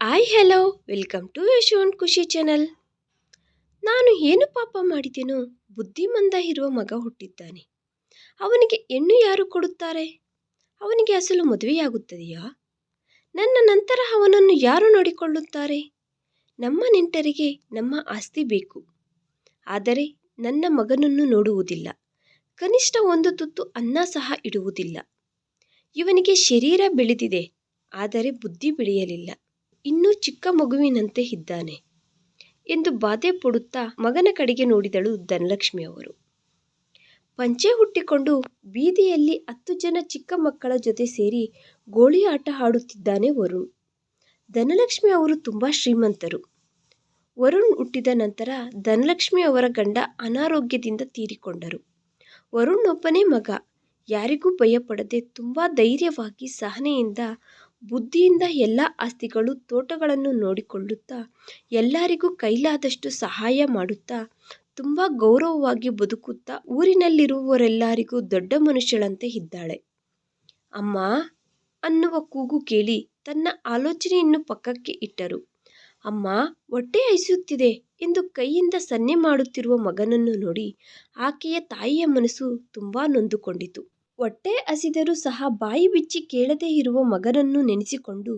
Hi hello welcome to Yashwant Khushi channel ನಾನು ಏನು ಪಾಪ ಮಾಡಿದೆನೋ, ಬುದ್ಧಿಮಂದ ಇರುವ ಮಗ ಹುಟ್ಟಿದ್ದಾನೆ. ಅವನಿಗೆ ಹೆಣ್ಣು ಯಾರು ಕೊಡುತ್ತಾರೆ? ಅವನಿಗೆ ಅಸಲು ಮದುವೆಯಾಗುತ್ತದೆಯಾ? ನನ್ನ ನಂತರ ಅವನನ್ನು ಯಾರು ನೋಡಿಕೊಳ್ಳುತ್ತಾರೆ? ನಮ್ಮ ನೆಂಟರಿಗೆ ನಮ್ಮ ಆಸ್ತಿ ಬೇಕು. ಆದರೆ ನನ್ನ ಮಗನನ್ನು ನೋಡುವುದಿಲ್ಲ. ಕನಿಷ್ಠ ಒಂದು ತುತ್ತು ಅನ್ನ ಸಹ ಇಡುವುದಿಲ್ಲ. ಇವನಿಗೆ ಶರೀರ ಬೆಳೆದಿದೆ, ಆದರೆ ಬುದ್ಧಿ ಬೆಳೆಯಲಿಲ್ಲ. ಇನ್ನೂ ಚಿಕ್ಕ ಮಗುವಿನಂತೆ ಇದ್ದಾನೆ ಎಂದು ಬಾಧೆ ಪಡುತ್ತಾ ಮಗನ ಕಡೆಗೆ ನೋಡಿದಳು ಧನಲಕ್ಷ್ಮಿ ಅವರು. ಪಂಚೆ ಹುಟ್ಟಿಕೊಂಡು ಬೀದಿಯಲ್ಲಿ ಹತ್ತು ಜನ ಚಿಕ್ಕ ಮಕ್ಕಳ ಜೊತೆ ಸೇರಿ ಗೋಳಿ ಆಟ ಆಡುತ್ತಿದ್ದಾನೆ ವರುಣ್. ಧನಲಕ್ಷ್ಮಿ ಅವರು ತುಂಬ ಶ್ರೀಮಂತರು. ವರುಣ್ ಹುಟ್ಟಿದ ನಂತರ ಧನಲಕ್ಷ್ಮಿ ಅವರ ಗಂಡ ಅನಾರೋಗ್ಯದಿಂದ ತೀರಿಕೊಂಡರು. ವರುಣ್ ಒಬ್ಬನೇ ಮಗ. ಯಾರಿಗೂ ಭಯಪಡದೆ ತುಂಬ ಧೈರ್ಯವಾಗಿ ಸಹನೆಯಿಂದ ಬುದ್ಧಿಯಿಂದ ಎಲ್ಲ ಆಸ್ತಿಗಳು ತೋಟಗಳನ್ನು ನೋಡಿಕೊಳ್ಳುತ್ತಾ, ಎಲ್ಲರಿಗೂ ಕೈಲಾದಷ್ಟು ಸಹಾಯ ಮಾಡುತ್ತಾ, ತುಂಬ ಗೌರವವಾಗಿ ಬದುಕುತ್ತಾ ಊರಿನಲ್ಲಿರುವವರೆಲ್ಲರಿಗೂ ದೊಡ್ಡ ಮನುಷ್ಯಳಂತೆ ಇದ್ದಾಳೆ. ಅಮ್ಮ, ಅನ್ನುವ ಕೂಗು ಕೇಳಿ ತನ್ನ ಆಲೋಚನೆಯನ್ನು ಪಕ್ಕಕ್ಕೆ ಇಟ್ಟರು. ಅಮ್ಮ, ಹೊಟ್ಟೆ ಐಸುತ್ತಿದೆ ಎಂದು ಕೈಯಿಂದ ಸನ್ನೆ ಮಾಡುತ್ತಿರುವ ಮಗನನ್ನು ನೋಡಿ ಆಕೆಯ ತಾಯಿಯ ಮನಸ್ಸು ತುಂಬ ನೊಂದುಕೊಂಡಿತು. ಹೊಟ್ಟೆ ಹಸಿದರೂ ಸಹ ಬಾಯಿ ಬಿಚ್ಚಿ ಕೇಳದೇ ಇರುವ ಮಗನನ್ನು ನೆನೆಸಿಕೊಂಡು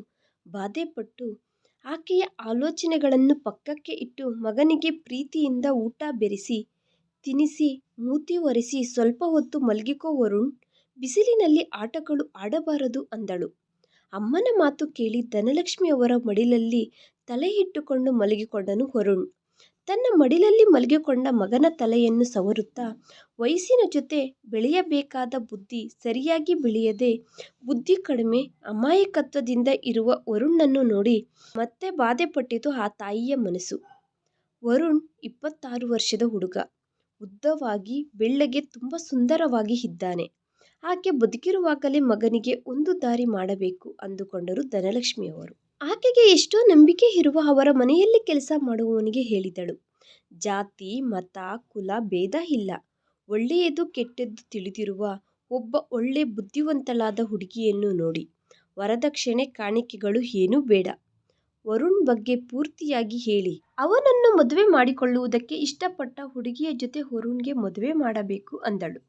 ಬಾಧೆಪಟ್ಟು ಆಕೆಯ ಆಲೋಚನೆಗಳನ್ನು ಪಕ್ಕಕ್ಕೆ ಇಟ್ಟು ಮಗನಿಗೆ ಪ್ರೀತಿಯಿಂದ ಊಟ ಬೆರೆಸಿ ತಿನ್ನಿಸಿ ಮೂತಿ ಒರೆಸಿ ಸ್ವಲ್ಪ ಹೊತ್ತು ಮಲಗಿಕೋ ವರುಣ್, ಬಿಸಿಲಿನಲ್ಲಿ ಆಟಗಳು ಆಡಬಾರದು ಅಂದಳು. ಅಮ್ಮನ ಮಾತು ಕೇಳಿ ಧನಲಕ್ಷ್ಮಿಯವರ ಮಡಿಲಲ್ಲಿ ತಲೆ ಇಟ್ಟುಕೊಂಡು ಮಲಗಿಕೊಂಡನು ವರುಣ್. ತನ್ನ ಮಡಿಲಲ್ಲಿ ಮಲಗಿಕೊಂಡ ಮಗನ ತಲೆಯನ್ನು ಸವರುತ್ತಾ, ವಯಸ್ಸಿನ ಜೊತೆ ಬೆಳೆಯಬೇಕಾದ ಬುದ್ಧಿ ಸರಿಯಾಗಿ ಬೆಳೆಯದೆ, ಬುದ್ಧಿ ಕಡಿಮೆ ಅಮಾಯಕತ್ವದಿಂದ ಇರುವ ವರುಣನ್ನು ನೋಡಿ ಮತ್ತೆ ಬಾಧೆಪಟ್ಟಿತು ಆ ತಾಯಿಯ ಮನಸ್ಸು. ವರುಣ್ ಇಪ್ಪತ್ತಾರು ವರ್ಷದ ಹುಡುಗ. ಉದ್ದವಾಗಿ, ಬೆಳ್ಳಗೆ ತುಂಬ ಸುಂದರವಾಗಿ ಇದ್ದಾನೆ. ಆಕೆ ಬದುಕಿರುವಾಗಲೇ ಮಗನಿಗೆ ಒಂದು ದಾರಿ ಮಾಡಬೇಕು ಅಂದುಕೊಂಡರು ಧನಲಕ್ಷ್ಮಿಯವರು. ಆಕೆಗೆ ಎಷ್ಟೋ ನಂಬಿಕೆ ಇರುವ ಅವರ ಮನೆಯಲ್ಲಿ ಕೆಲಸ ಮಾಡುವವನಿಗೆ ಹೇಳಿದಳು. ಜಾತಿ, ಮತ, ಕುಲ, ಭೇದ ಇಲ್ಲ. ಒಳ್ಳೆಯದು ಕೆಟ್ಟದ್ದು ತಿಳಿದಿರುವ ಒಬ್ಬ ಒಳ್ಳೆ ಬುದ್ಧಿವಂತಳಾದ ಹುಡುಗಿಯನ್ನು ನೋಡಿ. ವರದಕ್ಷಿಣೆ ಕಾಣಿಕೆಗಳು ಏನೂ ಬೇಡ. ವರುಣ್ ಬಗ್ಗೆ ಪೂರ್ತಿಯಾಗಿ ಹೇಳಿ. ಅವನನ್ನು ಮದುವೆ ಮಾಡಿಕೊಳ್ಳುವುದಕ್ಕೆ ಇಷ್ಟಪಟ್ಟ ಹುಡುಗಿಯ ಜೊತೆ ವರುಣ್ಗೆ ಮದುವೆ ಮಾಡಬೇಕು ಅಂದಳು.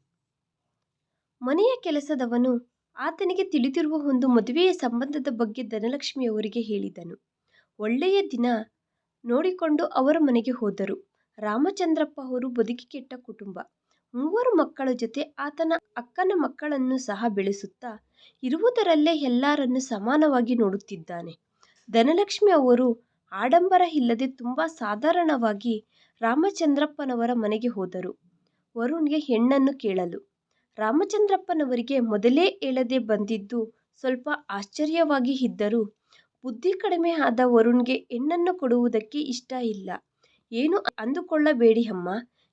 ಮನೆಯ ಕೆಲಸದವನು ಆತನಿಗೆ ತಿಳಿದಿರುವ ಒಂದು ಮದುವೆಯ ಸಂಬಂಧದ ಬಗ್ಗೆ ಧನಲಕ್ಷ್ಮಿಯವರಿಗೆ ಹೇಳಿದನು. ಒಳ್ಳೆಯ ದಿನ ನೋಡಿಕೊಂಡು ಅವರ ಮನೆಗೆ ಹೋದರು. ರಾಮಚಂದ್ರಪ್ಪ ಅವರು ಬದುಕಿಗೆಟ್ಟ ಕುಟುಂಬ. ಮೂವರು ಮಕ್ಕಳ ಜೊತೆ ಆತನ ಅಕ್ಕನ ಮಕ್ಕಳನ್ನು ಸಹ ಬೆಳೆಸುತ್ತಾ ಇರುವುದರಲ್ಲೇ ಎಲ್ಲರನ್ನು ಸಮಾನವಾಗಿ ನೋಡುತ್ತಿದ್ದಾನೆ. ಧನಲಕ್ಷ್ಮಿ ಅವರು ಆಡಂಬರ ಇಲ್ಲದೆ ತುಂಬ ಸಾಧಾರಣವಾಗಿ ರಾಮಚಂದ್ರಪ್ಪನವರ ಮನೆಗೆ ಹೋದರು. ವರುಣ್ಗೆ ಹೆಣ್ಣನ್ನು ಕೇಳಲು ರಾಮಚಂದ್ರಪ್ಪನವರಿಗೆ ಮೊದಲೇ ಹೇಳದೆ ಬಂದಿದ್ದು ಸ್ವಲ್ಪ ಆಶ್ಚರ್ಯವಾಗಿ ಇದ್ದರೂ ಬುದ್ಧಿ ಕಡಿಮೆ ಆದ ವರುಣ್ಗೆ ಹೆಣ್ಣನ್ನು ಕೊಡುವುದಕ್ಕೆ ಇಷ್ಟ ಇಲ್ಲ. ಏನು ಅಂದುಕೊಳ್ಳಬೇಡಿ ಅಮ್ಮ.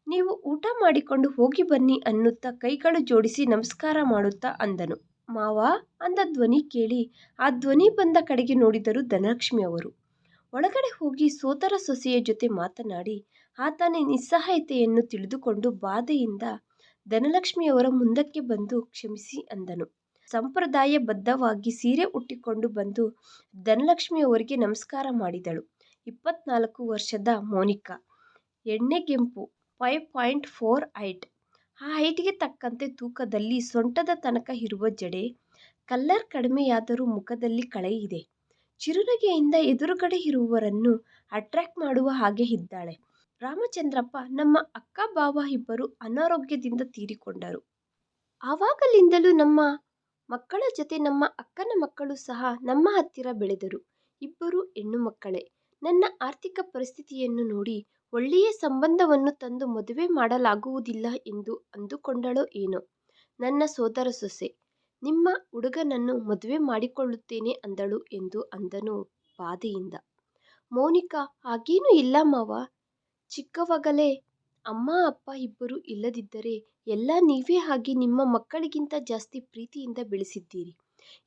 ನೀವು ಊಟ ಮಾಡಿಕೊಂಡು ಹೋಗಿ ಬನ್ನಿ ಅನ್ನುತ್ತಾ ಕೈಗಳು ಜೋಡಿಸಿ ನಮಸ್ಕಾರ ಮಾಡುತ್ತಾ ಅಂದನು. ಮಾವ, ಅಂದ ಧ್ವನಿ ಕೇಳಿ. ಆ ಧ್ವನಿ ಬಂದ ಕಡೆಗೆ ನೋಡಿದರು ಧನಲಕ್ಷ್ಮಿ ಅವರು. ಒಳಗಡೆ ಹೋಗಿ ಸೋದರ ಸೊಸೆಯ ಜೊತೆ ಮಾತನಾಡಿ, ಆತನ ನಿಸ್ಸಹಾಯತೆಯನ್ನು ತಿಳಿದುಕೊಂಡು ಬಾಧೆಯಿಂದ ಧನಲಕ್ಷ್ಮಿಯವರ ಮುಂದಕ್ಕೆ ಬಂದು ಕ್ಷಮಿಸಿ ಅಂದನು. ಸಂಪ್ರದಾಯಬದ್ಧವಾಗಿ ಸೀರೆ ಉಟ್ಟಿಕೊಂಡು ಬಂದು ಧನಲಕ್ಷ್ಮಿಯವರಿಗೆ ನಮಸ್ಕಾರ ಮಾಡಿದಳು. ಇಪ್ಪತ್ನಾಲ್ಕು ವರ್ಷದ ಮೋನಿಕಾ. ಎಣ್ಣೆಗೆಂಪು ಫೈವ್ ಪಾಯಿಂಟ್ ಫೋರ್ ಹೈಟ್ ಆ ಹೈಟ್ಗೆ ತಕ್ಕಂತೆ ತೂಕದಲ್ಲಿ ಸೊಂಟದ ತನಕ ಇರುವ ಜಡೆ ಕಲ್ಲರ್ ಕಡಿಮೆಯಾದರೂ ಮುಖದಲ್ಲಿ ಕಳೆ ಇದೆ. ಚಿರುನಗೆಯಿಂದ ಎದುರುಗಡೆ ಇರುವವರನ್ನು ಅಟ್ರಾಕ್ಟ್ ಮಾಡುವ ಹಾಗೆ ಇದ್ದಾಳೆ. ರಾಮಚಂದ್ರಪ್ಪ ನಮ್ಮ ಅಕ್ಕ ಬಾವ ಇಬ್ಬರು ಅನಾರೋಗ್ಯದಿಂದ ತೀರಿಕೊಂಡರು. ಆವಾಗಲಿಂದಲೂ ನಮ್ಮ ಮಕ್ಕಳ ಜೊತೆ ನಮ್ಮ ಅಕ್ಕನ ಮಕ್ಕಳು ಸಹ ನಮ್ಮ ಹತ್ತಿರ ಬೆಳೆದರು. ಇಬ್ಬರು ಹೆಣ್ಣು ಮಕ್ಕಳೇ. ನನ್ನ ಆರ್ಥಿಕ ಪರಿಸ್ಥಿತಿಯನ್ನು ನೋಡಿ ಒಳ್ಳೆಯ ಸಂಬಂಧವನ್ನು ತಂದು ಮದುವೆ ಮಾಡಲಾಗುವುದಿಲ್ಲ ಎಂದು ಅಂದುಕೊಂಡಳೋ ಏನೋ. ನನ್ನ ಸೋದರ ಸೊಸೆ, ನಿಮ್ಮ ಹುಡುಗನನ್ನು ಮದುವೆ ಮಾಡಿಕೊಳ್ಳುತ್ತೇನೆ ಅಂದಳು ಎಂದು ಅಂದನು ಬಾಧೆಯಿಂದ. ಮೌನಿಕಾ, ಹಾಗೇನೂ ಇಲ್ಲ ಮಾವ. ಚಿಕ್ಕವಾಗಲೇ ಅಮ್ಮ, ಅಪ್ಪ ಇಬ್ಬರು ಇಲ್ಲದಿದ್ದರೆ ಎಲ್ಲ ನೀವೇ ಆಗಿ ನಿಮ್ಮ ಮಕ್ಕಳಿಗಿಂತ ಜಾಸ್ತಿ ಪ್ರೀತಿಯಿಂದ ಬೆಳೆಸಿದ್ದೀರಿ.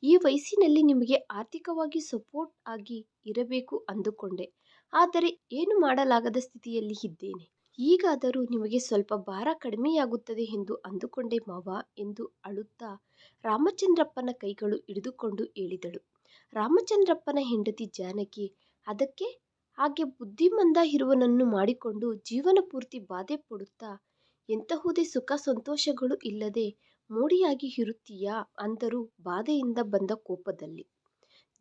ಈ ವಯಸ್ಸಿನಲ್ಲಿ ನಿಮಗೆ ಆರ್ಥಿಕವಾಗಿ ಸಪೋರ್ಟ್ ಆಗಿ ಇರಬೇಕು ಅಂದುಕೊಂಡೆ. ಆದರೆ ಏನು ಮಾಡಲಾಗದ ಸ್ಥಿತಿಯಲ್ಲಿ ಇದ್ದೇನೆ? ಈಗಾದರೂ ನಿಮಗೆ ಸ್ವಲ್ಪ ಭಾರ ಕಡಿಮೆಯಾಗುತ್ತದೆ ಎಂದು ಅಂದುಕೊಂಡೆ ಮಾವ ಎಂದು ಅಳುತ್ತಾ ರಾಮಚಂದ್ರಪ್ಪನ ಕೈಗಳು ಹಿಡಿದುಕೊಂಡು ಹೇಳಿದಳು. ರಾಮಚಂದ್ರಪ್ಪನ ಹೆಂಡತಿ ಜಾನಕಿ, ಅದಕ್ಕೆ ಹಾಗೆ ಬುದ್ಧಿಮಂದ ಇರುವನನ್ನು ಮಾಡಿಕೊಂಡು ಜೀವನ ಪೂರ್ತಿ ಬಾಧೆ ಪಡುತ್ತಾ, ಎಂತಹುದೇ ಸುಖ ಸಂತೋಷಗಳು ಇಲ್ಲದೆ ಮೋಡಿಯಾಗಿ ಇರುತ್ತೀಯಾ ಅಂದರು ಬಾಧೆಯಿಂದ ಬಂದ ಕೋಪದಲ್ಲಿ.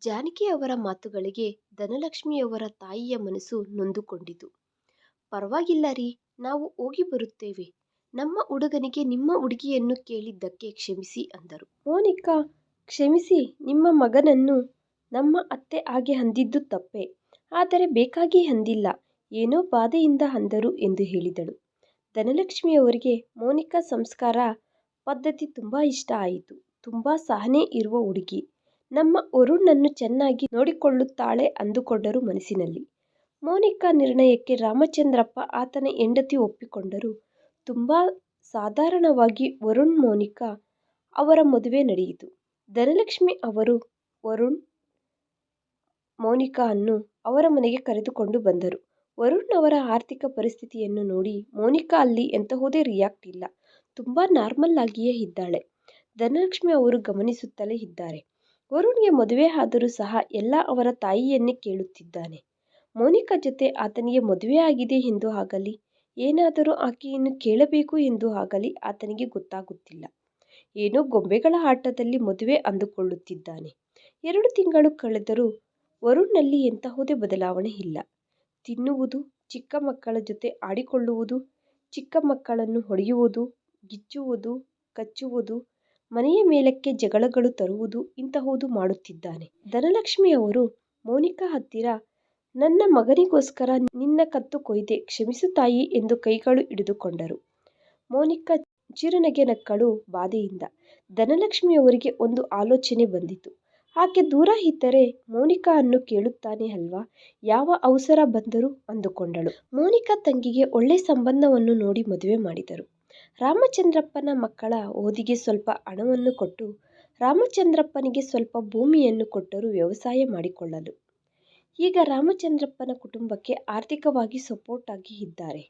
ಜಾನಕಿಯವರ ಮಾತುಗಳಿಗೆ ಧನಲಕ್ಷ್ಮಿಯವರ ತಾಯಿಯ ಮನಸ್ಸು ನೊಂದುಕೊಂಡಿತು. ಪರವಾಗಿಲ್ಲ ರೀ, ನಾವು ಹೋಗಿ ಬರುತ್ತೇವೆ. ನಮ್ಮ ಹುಡುಗನಿಗೆ ನಿಮ್ಮ ಹುಡುಗಿಯನ್ನು ಕೇಳಿದ್ದಕ್ಕೆ ಕ್ಷಮಿಸಿ ಅಂದರು. ಮೋನಿಕಾ, ಕ್ಷಮಿಸಿ, ನಿಮ್ಮ ಮಗನನ್ನು ನಮ್ಮ ಅತ್ತೆ ಹಾಗೆ ಅಂದಿದ್ದು ತಪ್ಪೇ. ಆದರೆ ಬೇಕಾಗಿ ಅಂದಿಲ್ಲ. ಏನೋ ಬಾಧೆಯಿಂದ ಅಂದರು ಎಂದು ಹೇಳಿದಳು. ಧನಲಕ್ಷ್ಮಿಯವರಿಗೆ ಮೋನಿಕಾ ಸಂಸ್ಕಾರ, ಪದ್ಧತಿ ತುಂಬಾ ಇಷ್ಟ ಆಯಿತು. ತುಂಬಾ ಸಹನೆ ಇರುವ ಹುಡುಗಿ. ನಮ್ಮ ವರುಣನ್ನು ಚೆನ್ನಾಗಿ ನೋಡಿಕೊಳ್ಳುತ್ತಾಳೆ ಅಂದುಕೊಂಡರು ಮನಸ್ಸಿನಲ್ಲಿ. ಮೋನಿಕಾ ನಿರ್ಣಯಕ್ಕೆ ರಾಮಚಂದ್ರಪ್ಪ ಆತನ ಹೆಂಡತಿ ಒಪ್ಪಿಕೊಂಡರು. ತುಂಬಾ ಸಾಧಾರಣವಾಗಿ ವರುಣ್ ಮೋನಿಕಾ ಅವರ ಮದುವೆ ನಡೆಯಿತು. ಧನಲಕ್ಷ್ಮಿ ಅವರು ವರುಣ್, ಮೋನಿಕಾ ಅನ್ನು ಅವರ ಮನೆಗೆ ಕರೆದುಕೊಂಡು ಬಂದರು. ವರುಣ್ ಅವರ ಆರ್ಥಿಕ ಪರಿಸ್ಥಿತಿಯನ್ನು ನೋಡಿ ಮೋನಿಕಾ ಅಲ್ಲಿ ಎಂತಹುದೇ ರಿಯಾಕ್ಟ್ ಇಲ್ಲ. ತುಂಬಾ ನಾರ್ಮಲ್ ಆಗಿಯೇ ಇದ್ದಾಳೆ. ಧನಲಕ್ಷ್ಮಿ ಅವರು ಗಮನಿಸುತ್ತಲೇ ಇದ್ದಾರೆ. ವರುಣ್ಗೆ ಮದುವೆ ಆದರೂ ಸಹ ಎಲ್ಲ ಅವರ ತಾಯಿಯನ್ನೇ ಕೇಳುತ್ತಿದ್ದಾನೆ. ಮೋನಿಕಾ ಜೊತೆ ಆತನಿಗೆ ಮದುವೆ ಆಗಿದೆ ಎಂದು ಆಗಲಿ, ಏನಾದರೂ ಆಕೆಯನ್ನು ಕೇಳಬೇಕು ಎಂದು ಆಗಲಿ ಆತನಿಗೆ ಗೊತ್ತಾಗುತ್ತಿಲ್ಲ. ಏನೋ ಗೊಂಬೆಗಳ ಆಟದಲ್ಲಿ ಮದುವೆ ಅಂದುಕೊಳ್ಳುತ್ತಿದ್ದಾನೆ. ಎರಡು ತಿಂಗಳು ಕಳೆದರೂ ವರುಣ್ನಲ್ಲಿ ಎಂತಹುದೇ ಬದಲಾವಣೆ ಇಲ್ಲ. ತಿನ್ನುವುದು, ಚಿಕ್ಕ ಮಕ್ಕಳ ಜೊತೆ ಆಡಿಕೊಳ್ಳುವುದು, ಚಿಕ್ಕ ಮಕ್ಕಳನ್ನು ಹೊಡೆಯುವುದು, ಗಿಚ್ಚುವುದು, ಕಚ್ಚುವುದು, ಮನೆಯ ಮೇಲಕ್ಕೆ ಜಗಳಗಳು ತರುವುದು ಇಂತಹುದು ಮಾಡುತ್ತಿದ್ದಾನೆ. ಧನಲಕ್ಷ್ಮಿ ಅವರು ಮೋನಿಕಾ ಹತ್ತಿರ ನನ್ನ ಮಗನಿಗೋಸ್ಕರ ನಿನ್ನ ಕತ್ತು ಕೊಯ್ದೆ ಕ್ಷಮಿಸು ತಾಯಿ ಎಂದು ಕೈಗಳು ಹಿಡಿದುಕೊಂಡರು. ಮೋನಿಕಾ ಚಿರನಗೆ ನಕ್ಕಳು ಬಾಧೆಯಿಂದ. ಧನಲಕ್ಷ್ಮಿಯವರಿಗೆ ಒಂದು ಆಲೋಚನೆ ಬಂದಿತು. ಆಕೆ ದೂರ ಇದ್ದರೆ ಮೋನಿಕಾ ಅನ್ನು ಕೇಳುತ್ತಾನೆ ಅಲ್ವಾ ಯಾವ ಅವಸರ ಬಂದರೂ ಅಂದುಕೊಂಡಳು. ಮೋನಿಕಾ ತಂಗಿಗೆ ಒಳ್ಳೆ ಸಂಬಂಧವನ್ನು ನೋಡಿ ಮದುವೆ ಮಾಡಿದರು. ರಾಮಚಂದ್ರಪ್ಪನ ಮಕ್ಕಳ ಓದಿಗೆ ಸ್ವಲ್ಪ ಹಣವನ್ನು ಕೊಟ್ಟು, ರಾಮಚಂದ್ರಪ್ಪನಿಗೆ ಸ್ವಲ್ಪ ಭೂಮಿಯನ್ನು ಕೊಟ್ಟರು ವ್ಯವಸಾಯ ಮಾಡಿಕೊಳ್ಳಲು. ಈಗ ರಾಮಚಂದ್ರಪ್ಪನ ಕುಟುಂಬಕ್ಕೆ ಆರ್ಥಿಕವಾಗಿ ಸಪೋರ್ಟ್ ಆಗಿ ಇದ್ದಾರೆ.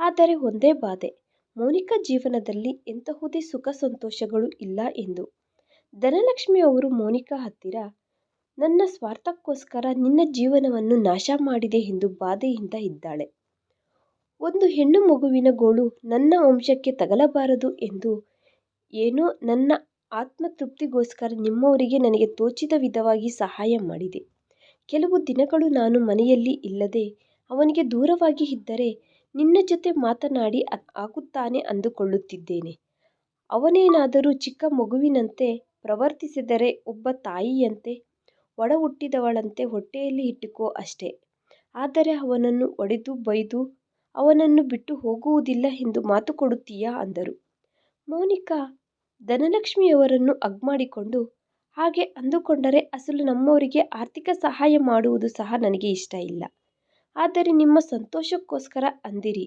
ಆದರೆ ಒಂದೇ ಬಾಧೆ ಮೋನಿಕಾ ಜೀವನದಲ್ಲಿ ಎಂತಹುದೇ ಸುಖ ಸಂತೋಷಗಳು ಇಲ್ಲ ಎಂದು. ಧನಲಕ್ಷ್ಮಿ ಅವರು, ಮೋನಿಕಾ ಹತ್ತಿರ, ನನ್ನ ಸ್ವಾರ್ಥಕ್ಕೋಸ್ಕರ ನಿನ್ನ ಜೀವನವನ್ನು ನಾಶ ಮಾಡಿದೆ ಎಂದು ಬಾಧೆಯಿಂದ ಇದ್ದಾಳೆ. ಒಂದು ಹೆಣ್ಣು ಮಗುವಿನ ಗೋಳು ನನ್ನ ವಂಶಕ್ಕೆ ತಗಲಬಾರದು ಎಂದು ಏನೋ ನನ್ನ ಆತ್ಮ ತೃಪ್ತಿಗೋಸ್ಕರ ನಿಮ್ಮವರಿಗೆ ನನಗೆ ತೋಚಿದ ವಿಧವಾಗಿ ಸಹಾಯ ಮಾಡಿದೆ. ಕೆಲವು ದಿನಗಳು ನಾನು ಮನೆಯಲ್ಲಿ ಇಲ್ಲದೆ ಅವನಿಗೆ ದೂರವಾಗಿ ಇದ್ದರೆ ನಿನ್ನ ಜೊತೆ ಮಾತನಾಡಿ ಆಗುತ್ತಾನೆ ಅಂದುಕೊಳ್ಳುತ್ತಿದ್ದೇನೆ. ಅವನೇನಾದರೂ ಚಿಕ್ಕ ಮಗುವಿನಂತೆ ಪ್ರವರ್ತಿಸಿದರೆ ಒಬ್ಬ ತಾಯಿಯಂತೆ, ಒಡ ಹುಟ್ಟಿದವಳಂತೆ ಹೊಟ್ಟೆಯಲ್ಲಿ ಇಟ್ಟುಕೋ ಅಷ್ಟೇ. ಆದರೆ ಅವನನ್ನು ಒಡೆದು ಬೈದು ಅವನನ್ನು ಬಿಟ್ಟು ಹೋಗುವುದಿಲ್ಲ ಎಂದು ಮಾತು ಕೊಡುತ್ತೀಯಾ ಅಂದರು. ಮೌನಿಕಾ ಧನಲಕ್ಷ್ಮಿಯವರನ್ನು ಅಗ್ಮಾಡಿಕೊಂಡು ಹಾಗೆ ಅಂದುಕೊಂಡರೆ ಅಸಲು ನಮ್ಮವರಿಗೆ ಆರ್ಥಿಕ ಸಹಾಯ ಮಾಡುವುದು ಸಹ ನನಗೆ ಇಷ್ಟ ಇಲ್ಲ. ಆದರೆ ನಿಮ್ಮ ಸಂತೋಷಕ್ಕೋಸ್ಕರ ಅಂದಿರಿ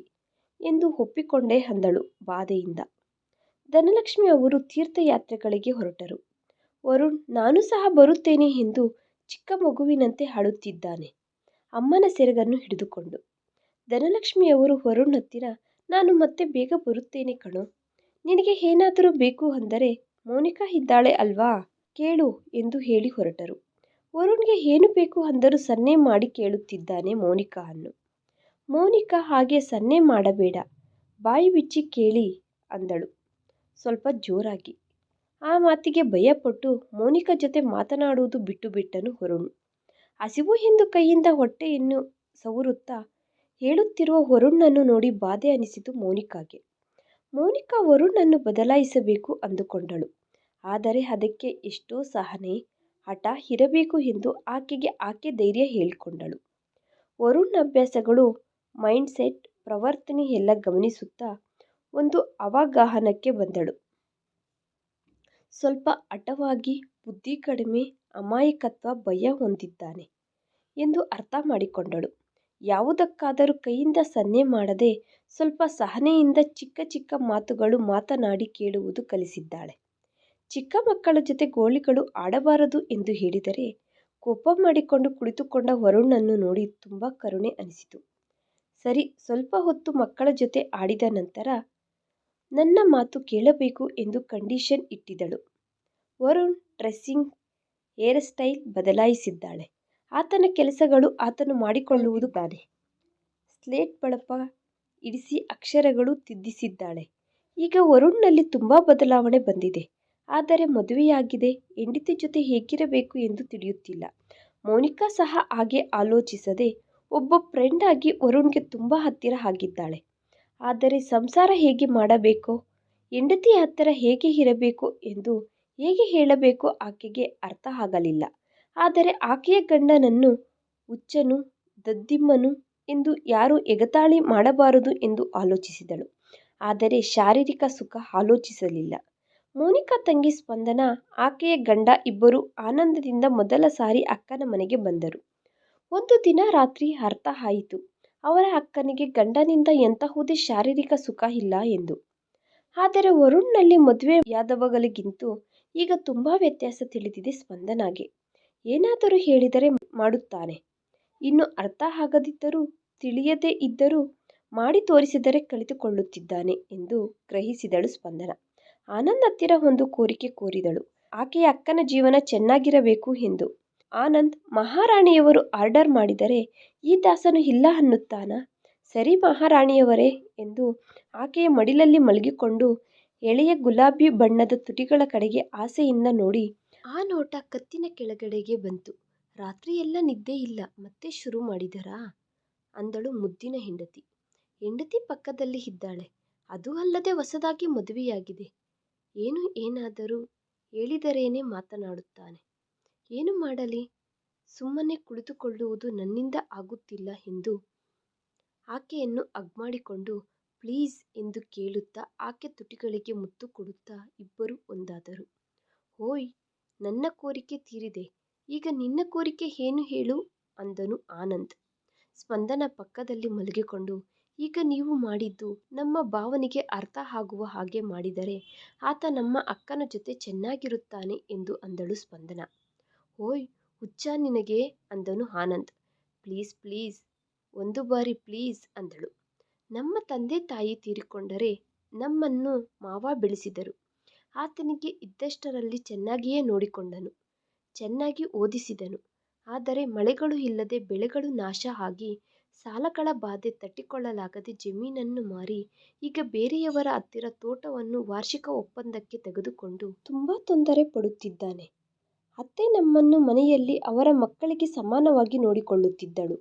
ಎಂದು ಒಪ್ಪಿಕೊಂಡೇ ಅಂದಳು ಬಾಧೆಯಿಂದ. ಧನಲಕ್ಷ್ಮಿ ಅವರು ತೀರ್ಥಯಾತ್ರೆಗಳಿಗೆ ಹೊರಟರು. ವರುಣ್, ನಾನು ಸಹ ಬರುತ್ತೇನೆ ಎಂದು ಚಿಕ್ಕ ಮಗುವಿನಂತೆ ಅಳುತ್ತಿದ್ದಾನೆ ಅಮ್ಮನ ಸೆರಗನ್ನು ಹಿಡಿದುಕೊಂಡು. ಧನಲಕ್ಷ್ಮಿಯವರು ವರುಣ್ ಹತ್ತಿರ, ನಾನು ಮತ್ತೆ ಬೇಗ ಬರುತ್ತೇನೆ ಕಣೋ. ನಿನಗೆ ಏನಾದರೂ ಬೇಕು ಅಂದರೆ ಮೋನಿಕಾ ಇದ್ದಾಳೆ ಅಲ್ವಾ ಕೇಳು ಎಂದು ಹೇಳಿ ಹೊರಟರು. ವರುಣ್ಗೆ ಏನು ಬೇಕು ಅಂದರೂ ಸನ್ನೆ ಮಾಡಿ ಕೇಳುತ್ತಿದ್ದಾನೆ ಮೋನಿಕಾ ಅನ್ನು. ಮೋನಿಕಾ ಹಾಗೆ ಸನ್ನೆ ಮಾಡಬೇಡ, ಬಾಯಿ ಬಿಚ್ಚಿ ಕೇಳಿ ಅಂದಳು ಸ್ವಲ್ಪ ಜೋರಾಗಿ. ಆ ಮಾತಿಗೆ ಭಯಪಟ್ಟು ಮೋನಿಕಾ ಜೊತೆ ಮಾತನಾಡುವುದು ಬಿಟ್ಟುಬಿಟ್ಟನು ವರುಣ್. ಹಸಿವು ಎಂದು ಕೈಯಿಂದ ಹೊಟ್ಟೆಯನ್ನು ಸವರುತ್ತಾ ಹೇಳುತ್ತಿರುವ ವರುಣ್ನನ್ನು ನೋಡಿ ಬಾಧೆ ಅನಿಸಿತು ಮೋನಿಕಾಗೆ. ಮೋನಿಕಾ ವರುಣನ್ನು ಬದಲಾಯಿಸಬೇಕು ಅಂದುಕೊಂಡಳು. ಆದರೆ ಅದಕ್ಕೆ ಎಷ್ಟೋ ಸಹನೆ, ಹಠ ಇರಬೇಕು ಎಂದು ಆಕೆಗೆ ಆಕೆ ಧೈರ್ಯ ಹೇಳಿಕೊಂಡಳು. ವರುಣ್ ಅಭ್ಯಾಸಗಳು, ಮೈಂಡ್ ಸೆಟ್, ಪ್ರವರ್ತನೆ ಎಲ್ಲ ಗಮನಿಸುತ್ತಾ ಒಂದು ಅವಗಾಹನಕ್ಕೆ ಬಂದಳು. ಸ್ವಲ್ಪ ಅಡ್ಡವಾಗಿ ಬುದ್ಧಿ ಕಡಿಮೆ, ಅಮಾಯಕತ್ವ, ಭಯ ಹೊಂದಿದ್ದಾನೆ ಎಂದು ಅರ್ಥ ಮಾಡಿಕೊಂಡಳು. ಯಾವುದಕ್ಕಾದರೂ ಕೈಯಿಂದ ಸನ್ನೆ ಮಾಡದೆ ಸ್ವಲ್ಪ ಸಹನೆಯಿಂದ ಚಿಕ್ಕ ಚಿಕ್ಕ ಮಾತುಗಳು ಮಾತನಾಡಿ ಕೇಳುವುದು ಕಲಿಸಿದ್ದಾಳೆ. ಚಿಕ್ಕ ಮಕ್ಕಳ ಜೊತೆ ಗೋಳಿಗಳು ಆಡಬಾರದು ಎಂದು ಹೇಳಿದರೆ ಕೋಪ ಮಾಡಿಕೊಂಡು ಕುಳಿತುಕೊಂಡ ವರುಣನ್ನು ನೋಡಿ ತುಂಬ ಕರುಣೆ ಅನಿಸಿತು ಸರಿ ಸ್ವಲ್ಪ ಹೊತ್ತು ಮಕ್ಕಳ ಜೊತೆ ಆಡಿದ ನಂತರ ನನ್ನ ಮಾತು ಕೇಳಬೇಕು ಎಂದು ಕಂಡೀಷನ್ ಇಟ್ಟಿದ್ದಳು. ವರುಣ್ ಡ್ರೆಸ್ಸಿಂಗ್, ಹೇರ್ ಸ್ಟೈಲ್ ಬದಲಾಯಿಸಿದ್ದಾಳೆ. ಆತನ ಕೆಲಸಗಳು ಆತನು ಮಾಡಿಕೊಳ್ಳುವುದು ತಾನೆ. ಸ್ಲೇಟ್ ಬಳಪ ಇಡಿಸಿ ಅಕ್ಷರಗಳು ತಿದ್ದಿಸಿದ್ದಾಳೆ. ಈಗ ವರುಣ್ನಲ್ಲಿ ತುಂಬ ಬದಲಾವಣೆ ಬಂದಿದೆ. ಆದರೆ ಮದುವೆಯಾಗಿದೆ. ಹೆಂಡತಿ ಜೊತೆ ಹೇಗಿರಬೇಕು ಎಂದು ತಿಳಿಯುತ್ತಿಲ್ಲ. ಮೋನಿಕಾ ಸಹ ಹಾಗೆ ಆಲೋಚಿಸದೆ ಒಬ್ಬ ಫ್ರೆಂಡ್ ಆಗಿ ವರುಣ್ಗೆ ತುಂಬ ಹತ್ತಿರ ಆಗಿದ್ದಾಳೆ. ಆದರೆ ಸಂಸಾರ ಹೇಗೆ ಮಾಡಬೇಕು? ಹೆಂಡತಿ ಹತ್ತಿರ ಹೇಗೆ ಇರಬೇಕು ಎಂದು ಹೇಗೆ ಹೇಳಬೇಕು ಆಕೆಗೆ ಅರ್ಥ ಆಗಲಿಲ್ಲ ಆದರೆ ಆಕೆಯ ಗಂಡನನ್ನು ಹುಚ್ಚನು, ದದ್ದಿಮ್ಮನು ಎಂದು ಯಾರೂ ಎಗತಾಳಿ ಮಾಡಬಾರದು ಎಂದು ಆಲೋಚಿಸಿದಳು. ಆದರೆ ಶಾರೀರಿಕ ಸುಖ ಆಲೋಚಿಸಲಿಲ್ಲ. ಮೋನಿಕಾ ತಂಗಿ ಸ್ಪಂದನ ಆಕೆಯ ಗಂಡ ಇಬ್ಬರು ಆನಂದದಿಂದ ಮೊದಲ ಸಾರಿ ಅಕ್ಕನ ಮನೆಗೆ ಬಂದರು. ಒಂದು ದಿನ ರಾತ್ರಿ ಅರ್ಥ ಆಯಿತು. ಅವರ ಅಕ್ಕನಿಗೆ ಗಂಡನಿಂದ ಎಂತಹುದೇ ಶಾರೀರಿಕ ಸುಖ ಇಲ್ಲ ಎಂದು. ಆದರೆ ವರುಣ್ನಲ್ಲಿ ಮದುವೆಯಾದವಗಳಿಗಿಂತೂ ಈಗ ತುಂಬ ವ್ಯತ್ಯಾಸ ತಿಳಿದಿದೆ ಸ್ಪಂದನಾಗೆ. ಏನಾದರೂ ಹೇಳಿದರೆ ಮಾಡುತ್ತಾನೆ. ಇನ್ನು ಅರ್ಥ ಆಗದಿದ್ದರೂ, ತಿಳಿಯದೇ ಇದ್ದರೂ ಮಾಡಿ ತೋರಿಸಿದರೆ ಕಲಿತುಕೊಳ್ಳುತ್ತಿದ್ದಾನೆ ಎಂದು ಗ್ರಹಿಸಿದಳು ಸ್ಪಂದನ. ಆನಂದ್ ಹತ್ತಿರ ಒಂದು ಕೋರಿಕೆ ಕೋರಿದಳು. ಆಕೆಯ ಅಕ್ಕನ ಜೀವನ ಚೆನ್ನಾಗಿರಬೇಕು ಎಂದು. ಆನಂದ್ ಮಹಾರಾಣಿಯವರು ಆರ್ಡರ್ ಮಾಡಿದರೆ ಈ ದಾಸನು ಇಲ್ಲ ಅನ್ನುತ್ತಾನಾ? ಸರಿ ಮಹಾರಾಣಿಯವರೇ ಎಂದು ಆಕೆಯ ಮಡಿಲಲ್ಲಿ ಮಲಗಿಕೊಂಡು ಎಳೆಯ ಗುಲಾಬಿ ಬಣ್ಣದ ತುಟಿಗಳ ಕಡೆಗೆ ಆಸೆಯಿಂದ ನೋಡಿ ಆ ನೋಟ ಕತ್ತಿನ ಕೆಳಗಡೆಗೆ ಬಂತು. ರಾತ್ರಿಯೆಲ್ಲ ನಿದ್ದೆ ಇಲ್ಲ, ಮತ್ತೆ ಶುರು ಮಾಡಿದರಾ? ಅಂದಳು ಮುದ್ದಿನ ಹೆಂಡತಿ. ಹೆಂಡತಿ ಪಕ್ಕದಲ್ಲಿ ಇದ್ದಾಳೆ. ಅದು ಅಲ್ಲದೆ ಹೊಸದಾಗಿ ಮದುವೆಯಾಗಿದೆ. ಏನು ಏನಾದರೂ ಹೇಳಿದರೇನೆ ಮಾತನಾಡುತ್ತಾನೆ. ಏನು ಮಾಡಲಿ? ಸುಮ್ಮನೆ ಕುಳಿತುಕೊಳ್ಳುವುದು ನನ್ನಿಂದ ಆಗುತ್ತಿಲ್ಲ ಎಂದು ಆಕೆಯನ್ನು ಅಗ್ಮಾಡಿಕೊಂಡು, ಪ್ಲೀಸ್ ಎಂದು ಕೇಳುತ್ತಾ ಆಕೆ ತುಟಿಗಳಿಗೆ ಮುತ್ತು ಕೊಡುತ್ತಾ ಇಬ್ಬರೂ ಒಂದಾದರು. ಓಯ್, ನನ್ನ ಕೋರಿಕೆ ತೀರಿದೆ. ಈಗ ನಿನ್ನ ಕೋರಿಕೆ ಏನು ಹೇಳು? ಅಂದನು ಆನಂದ್. ಸ್ಪಂದನ ಪಕ್ಕದಲ್ಲಿ ಮಲಗಿಕೊಂಡು, ಈಗ ನೀವು ಮಾಡಿದ್ದು ನಮ್ಮ ಭಾವನಿಗೆ ಅರ್ಥ ಆಗುವ ಹಾಗೆ ಮಾಡಿದರೆ ಆತ ನಮ್ಮ ಅಕ್ಕನ ಜೊತೆ ಚೆನ್ನಾಗಿರುತ್ತಾನೆ ಎಂದು ಅಂದಳು ಸ್ಪಂದನ. ಓಯ್, ಹುಚ್ಚ ನಿನಗೆ ಅಂದನು ಆನಂದ್. ಪ್ಲೀಸ್ ಪ್ಲೀಸ್, ಒಂದು ಬಾರಿ ಪ್ಲೀಸ್ ಅಂದಳು. ನಮ್ಮ ತಂದೆ ತಾಯಿ ತೀರಿಕೊಂಡರೆ ನಮ್ಮನ್ನು ಮಾವ ಬೆಳೆಸಿದರು. ಆತನಿಗೆ ಇದ್ದಷ್ಟರಲ್ಲಿ ಚೆನ್ನಾಗಿಯೇ ನೋಡಿಕೊಂಡನು. ಚೆನ್ನಾಗಿ ಓದಿಸಿದನು. ಆದರೆ ಮಳೆಗಳು ಇಲ್ಲದೆ ಬೆಳೆಗಳು ನಾಶ ಆಗಿ ಸಾಲಗಳ ಬಾಧೆ ತಟ್ಟಿಕೊಳ್ಳಲಾಗದೆ ಜಮೀನನ್ನು ಮಾರಿ ಈಗ ಬೇರೆಯವರ ಹತ್ತಿರ ತೋಟವನ್ನು ವಾರ್ಷಿಕ ಒಪ್ಪಂದಕ್ಕೆ ತೆಗೆದುಕೊಂಡು ತುಂಬ ತೊಂದರೆ ಪಡುತ್ತಿದ್ದಾನೆ. ಅತ್ತೆ ನಮ್ಮನ್ನು ಮನೆಯಲ್ಲಿ ಅವರ ಮಕ್ಕಳಿಗೆ ಸಮಾನವಾಗಿ ನೋಡಿಕೊಳ್ಳುತ್ತಿದ್ದಳು.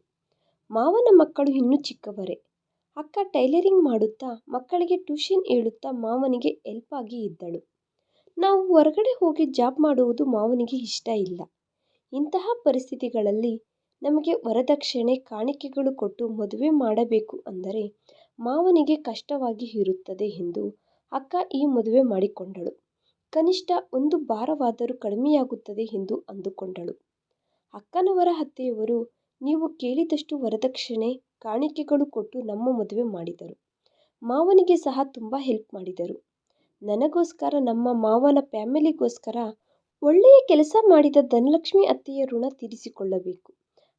ಮಾವನ ಮಕ್ಕಳು ಇನ್ನೂ ಚಿಕ್ಕವರೇ. ಅಕ್ಕ ಟೈಲರಿಂಗ್ ಮಾಡುತ್ತಾ, ಮಕ್ಕಳಿಗೆ ಟ್ಯೂಷನ್ ಹೇಳುತ್ತಾ ಮಾವನಿಗೆ ಹೆಲ್ಪ್ ಆಗಿ ಇದ್ದಳು. ನಾವು ಹೊರಗಡೆ ಹೋಗಿ ಜಾಬ್ ಮಾಡುವುದು ಮಾವನಿಗೆ ಇಷ್ಟ ಇಲ್ಲ. ಇಂತಹ ಪರಿಸ್ಥಿತಿಗಳಲ್ಲಿ ನಮಗೆ ವರದಕ್ಷಿಣೆ, ಕಾಣಿಕೆಗಳು ಕೊಟ್ಟು ಮದುವೆ ಮಾಡಬೇಕು ಅಂದರೆ ಮಾವನಿಗೆ ಕಷ್ಟವಾಗಿ ಇರುತ್ತದೆ ಎಂದು ಅಕ್ಕ ಈ ಮದುವೆ ಮಾಡಿಕೊಂಡಳು. ಕನಿಷ್ಠ ಒಂದು ಭಾರವಾದರೂ ಕಡಿಮೆಯಾಗುತ್ತದೆ ಎಂದು ಅಂದುಕೊಂಡಳು. ಅಕ್ಕನವರ ಅತ್ತೆಯವರು ನೀವು ಕೇಳಿದಷ್ಟು ವರದಕ್ಷಿಣೆ ಕಾಣಿಕೆಗಳು ಕೊಟ್ಟು ನಮ್ಮ ಮದುವೆ ಮಾಡಿದರು. ಮಾವನಿಗೆ ಸಹ ತುಂಬ ಹೆಲ್ಪ್ ಮಾಡಿದರು. ನನಗೋಸ್ಕರ ನಮ್ಮ ಮಾವನ ಫ್ಯಾಮಿಲಿಗೋಸ್ಕರ ಒಳ್ಳೆಯ ಕೆಲಸ ಮಾಡಿದ ಧನಲಕ್ಷ್ಮಿ ಅತ್ತೆಯ ಋಣ ತೀರಿಸಿಕೊಳ್ಳಬೇಕು.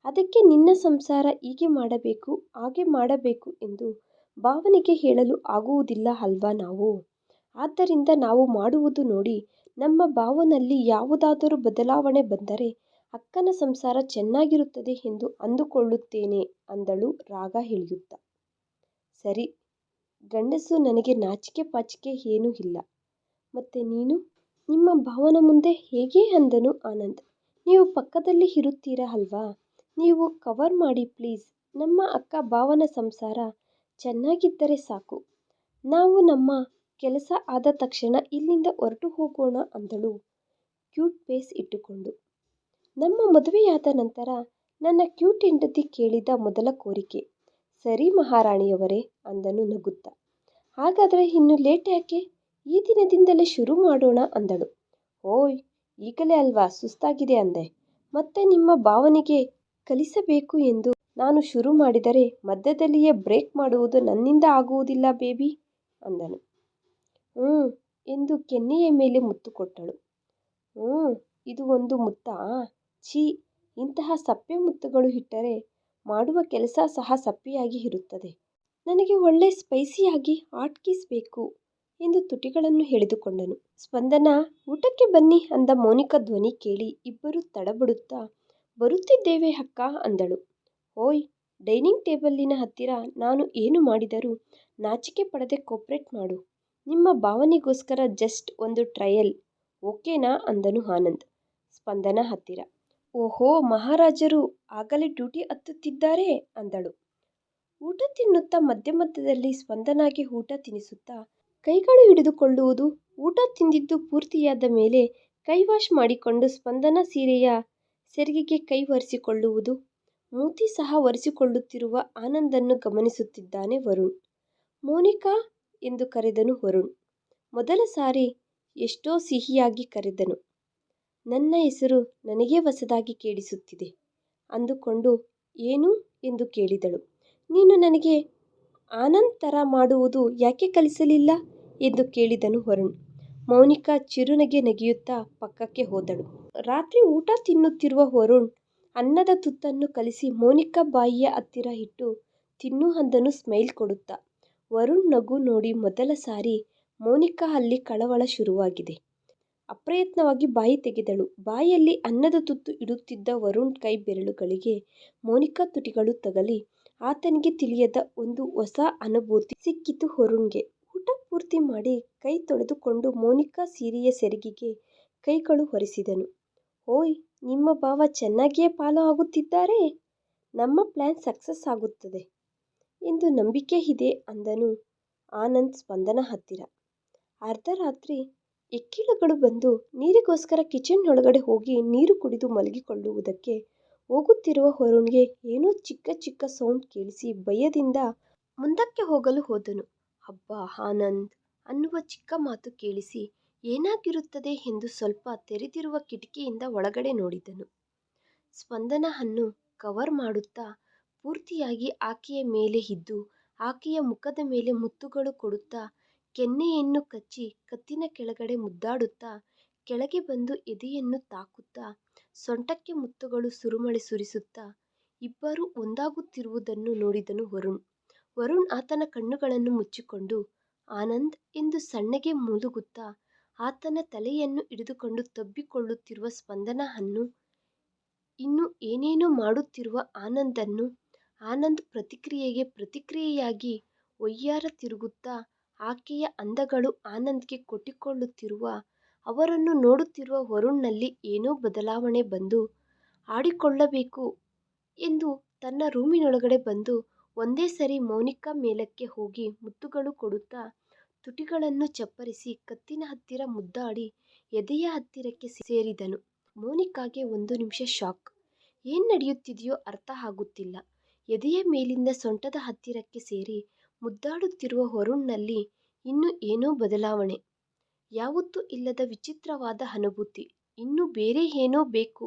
ಅದಕ್ಕೆ ನಿನ್ನ ಸಂಸಾರ ಹೀಗೆ ಮಾಡಬೇಕು, ಹಾಗೆ ಮಾಡಬೇಕು ಎಂದು ಭಾವನಿಗೆ ಹೇಳಲು ಆಗುವುದಿಲ್ಲ ಅಲ್ವಾ ನಾವು? ಆದ್ದರಿಂದ ನಾವು ಮಾಡುವುದು ನೋಡಿ, ನಮ್ಮ ಭಾವನಲ್ಲಿ ಯಾವುದಾದರೂ ಬದಲಾವಣೆ ಬಂದರೆ ಅಕ್ಕನ ಸಂಸಾರ ಚೆನ್ನಾಗಿರುತ್ತದೆ ಎಂದು ಅಂದುಕೊಳ್ಳುತ್ತೇನೆ ಅಂದಳು ರಾಗ ಹಿಡಿಯುತ್ತ ಸರಿ, ಗಂಡಸು ನನಗೆ ನಾಚಿಕೆ ಪಾಚಿಕೆ ಏನೂ ಇಲ್ಲ. ಮತ್ತೆ ನೀನು? ನಿಮ್ಮ ಭಾವನ ಮುಂದೆ ಹೇಗೆ ಅಂದನು ಆನಂದ್? ನೀವು ಪಕ್ಕದಲ್ಲಿ ಇರುತ್ತೀರ ಅಲ್ವಾ? ನೀವು ಕವರ್ ಮಾಡಿ ಪ್ಲೀಸ್ ನಮ್ಮ ಅಕ್ಕ ಭಾವನ ಸಂಸಾರ ಚೆನ್ನಾಗಿದ್ದರೆ ಸಾಕು. ನಾವು ನಮ್ಮ ಕೆಲಸ ಆದ ತಕ್ಷಣ ಇಲ್ಲಿಂದ ಹೊರಟು ಹೋಗೋಣ ಅಂದಳು. ಕ್ಯೂಟ್ ಫೇಸ್ ಇಟ್ಟುಕೊಂಡು. ನಮ್ಮ ಮದುವೆಯಾದ ನಂತರ ನನ್ನ ಕ್ಯೂಟ್ ಹೆಂಡತಿ ಕೇಳಿದ ಮೊದಲ ಕೋರಿಕೆ, ಸರಿ ಮಹಾರಾಣಿಯವರೇ ಅಂದನು ನಗುತ್ತಾ. ಹಾಗಾದರೆ ಇನ್ನು ಲೇಟ್ ಯಾಕೆ? ಈ ದಿನದಿಂದಲೇ ಶುರು ಮಾಡೋಣ ಅಂದಳು. ಓಯ್, ಈಗಲೇ ಅಲ್ವಾ? ಸುಸ್ತಾಗಿದೆ ಅಂದೆ. ಮತ್ತೆ ನಿಮ್ಮ ಭಾವನೆಗೆ ಕಲಿಸಬೇಕು ಎಂದು ನಾನು ಶುರು ಮಾಡಿದರೆ ಮಧ್ಯದಲ್ಲಿಯೇ ಬ್ರೇಕ್ ಮಾಡುವುದು ನನ್ನಿಂದ ಆಗುವುದಿಲ್ಲ ಬೇಬಿ ಅಂದನು. ಹ್ಞೂ ಎಂದು ಕೆನ್ನೆಯ ಮೇಲೆ ಮುತ್ತು ಕೊಟ್ಟಳು ಹ್ಞೂ ಇದು ಒಂದು ಮುತ್ತಾ, ಛೀ, ಇಂತಹ ಸಪ್ಪೆ ಮುತ್ತುಗಳು ಇಟ್ಟರೆ ಮಾಡುವ ಕೆಲಸ ಸಹ ಸಪ್ಪೆಯಾಗಿ ಇರುತ್ತದೆ ನನಗೆ ಒಳ್ಳೆ ಸ್ಪೈಸಿಯಾಗಿ ಹಾಟ್ ಕಿಸ್ ಬೇಕು ಎಂದು ತುಟಿಗಳನ್ನು ಎಳೆದುಕೊಂಡನು. ಸ್ಪಂದನ, ಊಟಕ್ಕೆ ಬನ್ನಿ, ಅಂದ ಮೋನಿಕಾ ಧ್ವನಿ ಕೇಳಿ ಇಬ್ಬರೂ ತಡಬಡುತ್ತಾ, ಬರುತ್ತಿದ್ದೇವೆ ಅಕ್ಕ, ಅಂದಳು. ಓಯ್, ಡೈನಿಂಗ್ ಟೇಬಲ್ಲಿನ ಹತ್ತಿರ ನಾನು ಏನು ಮಾಡಿದರೂ ನಾಚಿಕೆ ಪಡದೆ ಕೋಪ್ರೇಟ್ ಮಾಡು. ನಿಮ್ಮ ಭಾವನೆಗೋಸ್ಕರ ಜಸ್ಟ್ ಒಂದು ಟ್ರಯಲ್ ಓಕೆನಾ ಅಂದನು ಆನಂದ್ ಸ್ಪಂದನ ಹತ್ತಿರ. ಓಹೋ ಮಹಾರಾಜರು ಆಗಲೇ ಡ್ಯೂಟಿ ಹತ್ತುತ್ತಿದ್ದಾರೆ ಅಂದಳು ಊಟ ತಿನ್ನುತ್ತಾ ಮಧ್ಯ ಮಧ್ಯದಲ್ಲಿ ಸ್ಪಂದನಾಗೆ ಊಟ ತಿನ್ನಿಸುತ್ತಾ ಕೈಗಳು ಹಿಡಿದುಕೊಳ್ಳುವುದು, ಊಟ ತಿಂದಿದ್ದು ಪೂರ್ತಿಯಾದ ಮೇಲೆ ಕೈ ವಾಶ್ ಮಾಡಿಕೊಂಡು ಸ್ಪಂದನ ಸೀರೆಯ ಸೆರಿಗೆಗೆ ಕೈ ಒರೆಸಿಕೊಳ್ಳುವುದು, ಮೂತಿ ಸಹ ಒರೆಸಿಕೊಳ್ಳುತ್ತಿರುವ ಆನಂದನ್ನು ಗಮನಿಸುತ್ತಿದ್ದಾನೆ ವರುಣ್. ಮೌನಿಕಾ ಎಂದು ಕರೆದನು ವರುಣ್. ಮೊದಲ ಸಾರಿ ಎಷ್ಟೋ ಸಿಹಿಯಾಗಿ ಕರೆದನು. ನನ್ನ ಹೆಸರು ನನಗೇ ಹೊಸದಾಗಿ ಕೇಳಿಸುತ್ತಿದೆ ಅಂದುಕೊಂಡು ಏನು ಎಂದು ಕೇಳಿದಳು. ನೀನು ನನಗೆ ಆನಂದ್ ಥರ ಮಾಡುವುದು ಯಾಕೆ ಕಲಿಸಲಿಲ್ಲ ಎಂದು ಕೇಳಿದನು ವರುಣ್. ಮೌನಿಕಾ ಚಿರುನಗೆ ನಗೆಯುತ್ತಾ ಪಕ್ಕಕ್ಕೆ ಹೋದಳು. ರಾತ್ರಿ ಊಟ ತಿನ್ನುತ್ತಿರುವ ವರುಣ್ ಅನ್ನದ ತುತ್ತನ್ನು ಕಲಿಸಿ ಮೌನಿಕಾ ಬಾಯಿಯ ಹತ್ತಿರ ಇಟ್ಟು ತಿನ್ನು ಅಂದನು ಸ್ಮೈಲ್ ಕೊಡುತ್ತಾ. ವರುಣ್ ನಗು ನೋಡಿ ಮೊದಲ ಸಾರಿ ಮೋನಿಕಾ ಅಲ್ಲಿ ಕಳವಳ ಶುರುವಾಗಿದೆ. ಅಪ್ರಯತ್ನವಾಗಿ ಬಾಯಿ ತೆಗೆದಳು. ಬಾಯಲ್ಲಿ ಅನ್ನದ ತುತ್ತು ಇಡುತ್ತಿದ್ದ ವರುಣ್ ಕೈ ಬೆರಳುಗಳಿಗೆ ಮೋನಿಕಾ ತುಟಿಗಳು ತಗಲಿ, ಆತನಿಗೆ ತಿಳಿಯದ ಒಂದು ಹೊಸ ಅನುಭೂತಿ ಸಿಕ್ಕಿತು ಹೊರುಣ್ಗೆ ಊಟ ಪೂರ್ತಿ ಮಾಡಿ ಕೈ ತೊಳೆದುಕೊಂಡು ಮೋನಿಕಾ ಸೀರೆಯ ಸೆರಗಿಗೆ ಕೈಗಳು ಹೊರಿಸಿದನು ಓಯ್, ನಿಮ್ಮ ಭಾವ ಚೆನ್ನಾಗಿಯೇ ಫಾಲೋ ಆಗುತ್ತಿದ್ದಾರೆ. ನಮ್ಮ ಪ್ಲಾನ್ ಸಕ್ಸಸ್ ಆಗುತ್ತದೆ ಎಂದು ನಂಬಿಕೆ ಇದೆ ಅಂದನು ಆನಂದ್ ಸ್ಪಂದನ ಹತ್ತಿರ. ಅರ್ಧ ರಾತ್ರಿ ಎಕ್ಕಿಲುಗಳು ಬಂದು ನೀರಿಗೋಸ್ಕರ ಕಿಚನ್ ಒಳಗಡೆ ಹೋಗಿ ನೀರು ಕುಡಿದು ಮಲಗಿಕೊಳ್ಳುವುದಕ್ಕೆ ಹೋಗುತ್ತಿರುವ ವರುಣ್ಗೆ ಏನೋ ಚಿಕ್ಕ ಚಿಕ್ಕ ಸೌಂಡ್ ಕೇಳಿಸಿ ಭಯದಿಂದ ಮುಂದಕ್ಕೆ ಹೋಗಲು ಹೋದನು. ಅಬ್ಬಾ ಆನಂದ್, ಅನ್ನುವ ಚಿಕ್ಕ ಮಾತು ಕೇಳಿಸಿ ಏನಾಗಿರುತ್ತದೆ ಎಂದು ಸ್ವಲ್ಪ ತೆರೆದಿರುವ ಕಿಟಕಿಯಿಂದ ಒಳಗಡೆ ನೋಡಿದನು. ಸ್ಪಂದನ ಅನ್ನು ಕವರ್ ಮಾಡುತ್ತಾ ಪೂರ್ತಿಯಾಗಿ ಆಕೆಯ ಮೇಲೆ ಇದ್ದು, ಆಕೆಯ ಮುಖದ ಮೇಲೆ ಮುತ್ತುಗಳು ಕೊಡುತ್ತಾ, ಕೆನ್ನೆಯನ್ನು ಕಚ್ಚಿ ಕತ್ತಿನ ಕೆಳಗಡೆ ಮುದ್ದಾಡುತ್ತಾ, ಕೆಳಗೆ ಬಂದು ಎದೆಯನ್ನು ತಾಕುತ್ತಾ, ಸೊಂಟಕ್ಕೆ ಮುತ್ತುಗಳು ಸುರುಮಳೆ ಸುರಿಸುತ್ತಾ, ಇಬ್ಬರೂ ಒಂದಾಗುತ್ತಿರುವುದನ್ನು ನೋಡಿದನು ವರುಣ್. ವರುಣ್ ಆತನ ಕಣ್ಣುಗಳನ್ನು ಮುಚ್ಚಿಕೊಂಡು, ಆನಂದ್ ಎಂದು ಸಣ್ಣಗೆ ಮೂಲುಗುತ್ತಾ, ಆತನ ತಲೆಯನ್ನು ಹಿಡಿದುಕೊಂಡು ತಬ್ಬಿಕೊಳ್ಳುತ್ತಿರುವ ಸ್ಪಂದನವನ್ನು ಇನ್ನು ಏನೇನೋ ಮಾಡುತ್ತಿರುವ ಆನಂದ್ ಅನ್ನು ಆನಂದ್ ಪ್ರತಿಕ್ರಿಯೆಗೆ ಪ್ರತಿಕ್ರಿಯೆಯಾಗಿ ಒಯ್ಯಾರ ತಿರುಗುತ್ತಾ ಆಕೆಯ ಅಂದಗಳು ಆನಂದ್ಗೆ ಕೊಟ್ಟಿಕೊಳ್ಳುತ್ತಿರುವ, ಅವರನ್ನು ನೋಡುತ್ತಿರುವ ವರುಣ್ನಲ್ಲಿ ಏನೋ ಬದಲಾವಣೆ ಬಂದು, ಆಡಿಕೊಳ್ಳಬೇಕು ಎಂದು ತನ್ನ ರೂಮಿನೊಳಗಡೆ ಬಂದು ಒಂದೇ ಸರಿ ಮೌನಿಕಾ ಮೇಲಕ್ಕೆ ಹೋಗಿ ಮುತ್ತುಗಳು ಕೊಡುತ್ತಾ ತುಟಿಗಳನ್ನು ಚಪ್ಪರಿಸಿ ಕತ್ತಿನ ಹತ್ತಿರ ಮುದ್ದಾಡಿ ಎದೆಯ ಹತ್ತಿರಕ್ಕೆ ಸೇರಿದನು. ಮೌನಿಕಾಗೆ ಒಂದು ನಿಮಿಷ ಶಾಕ್. ಏನ್ ನಡೆಯುತ್ತಿದೆಯೋ ಅರ್ಥ ಆಗುತ್ತಿಲ್ಲ. ಎದೆಯ ಮೇಲಿಂದ ಸೊಂಟದ ಹತ್ತಿರಕ್ಕೆ ಸೇರಿ ಮುದ್ದಾಡುತ್ತಿರುವ ವರುಣ್ನಲ್ಲಿ ಇನ್ನೂ ಏನೋ ಬದಲಾವಣೆ. ಯಾವತ್ತೂ ಇಲ್ಲದ ವಿಚಿತ್ರವಾದ ಅನುಭೂತಿ. ಇನ್ನೂ ಬೇರೆ ಏನೋ ಬೇಕು,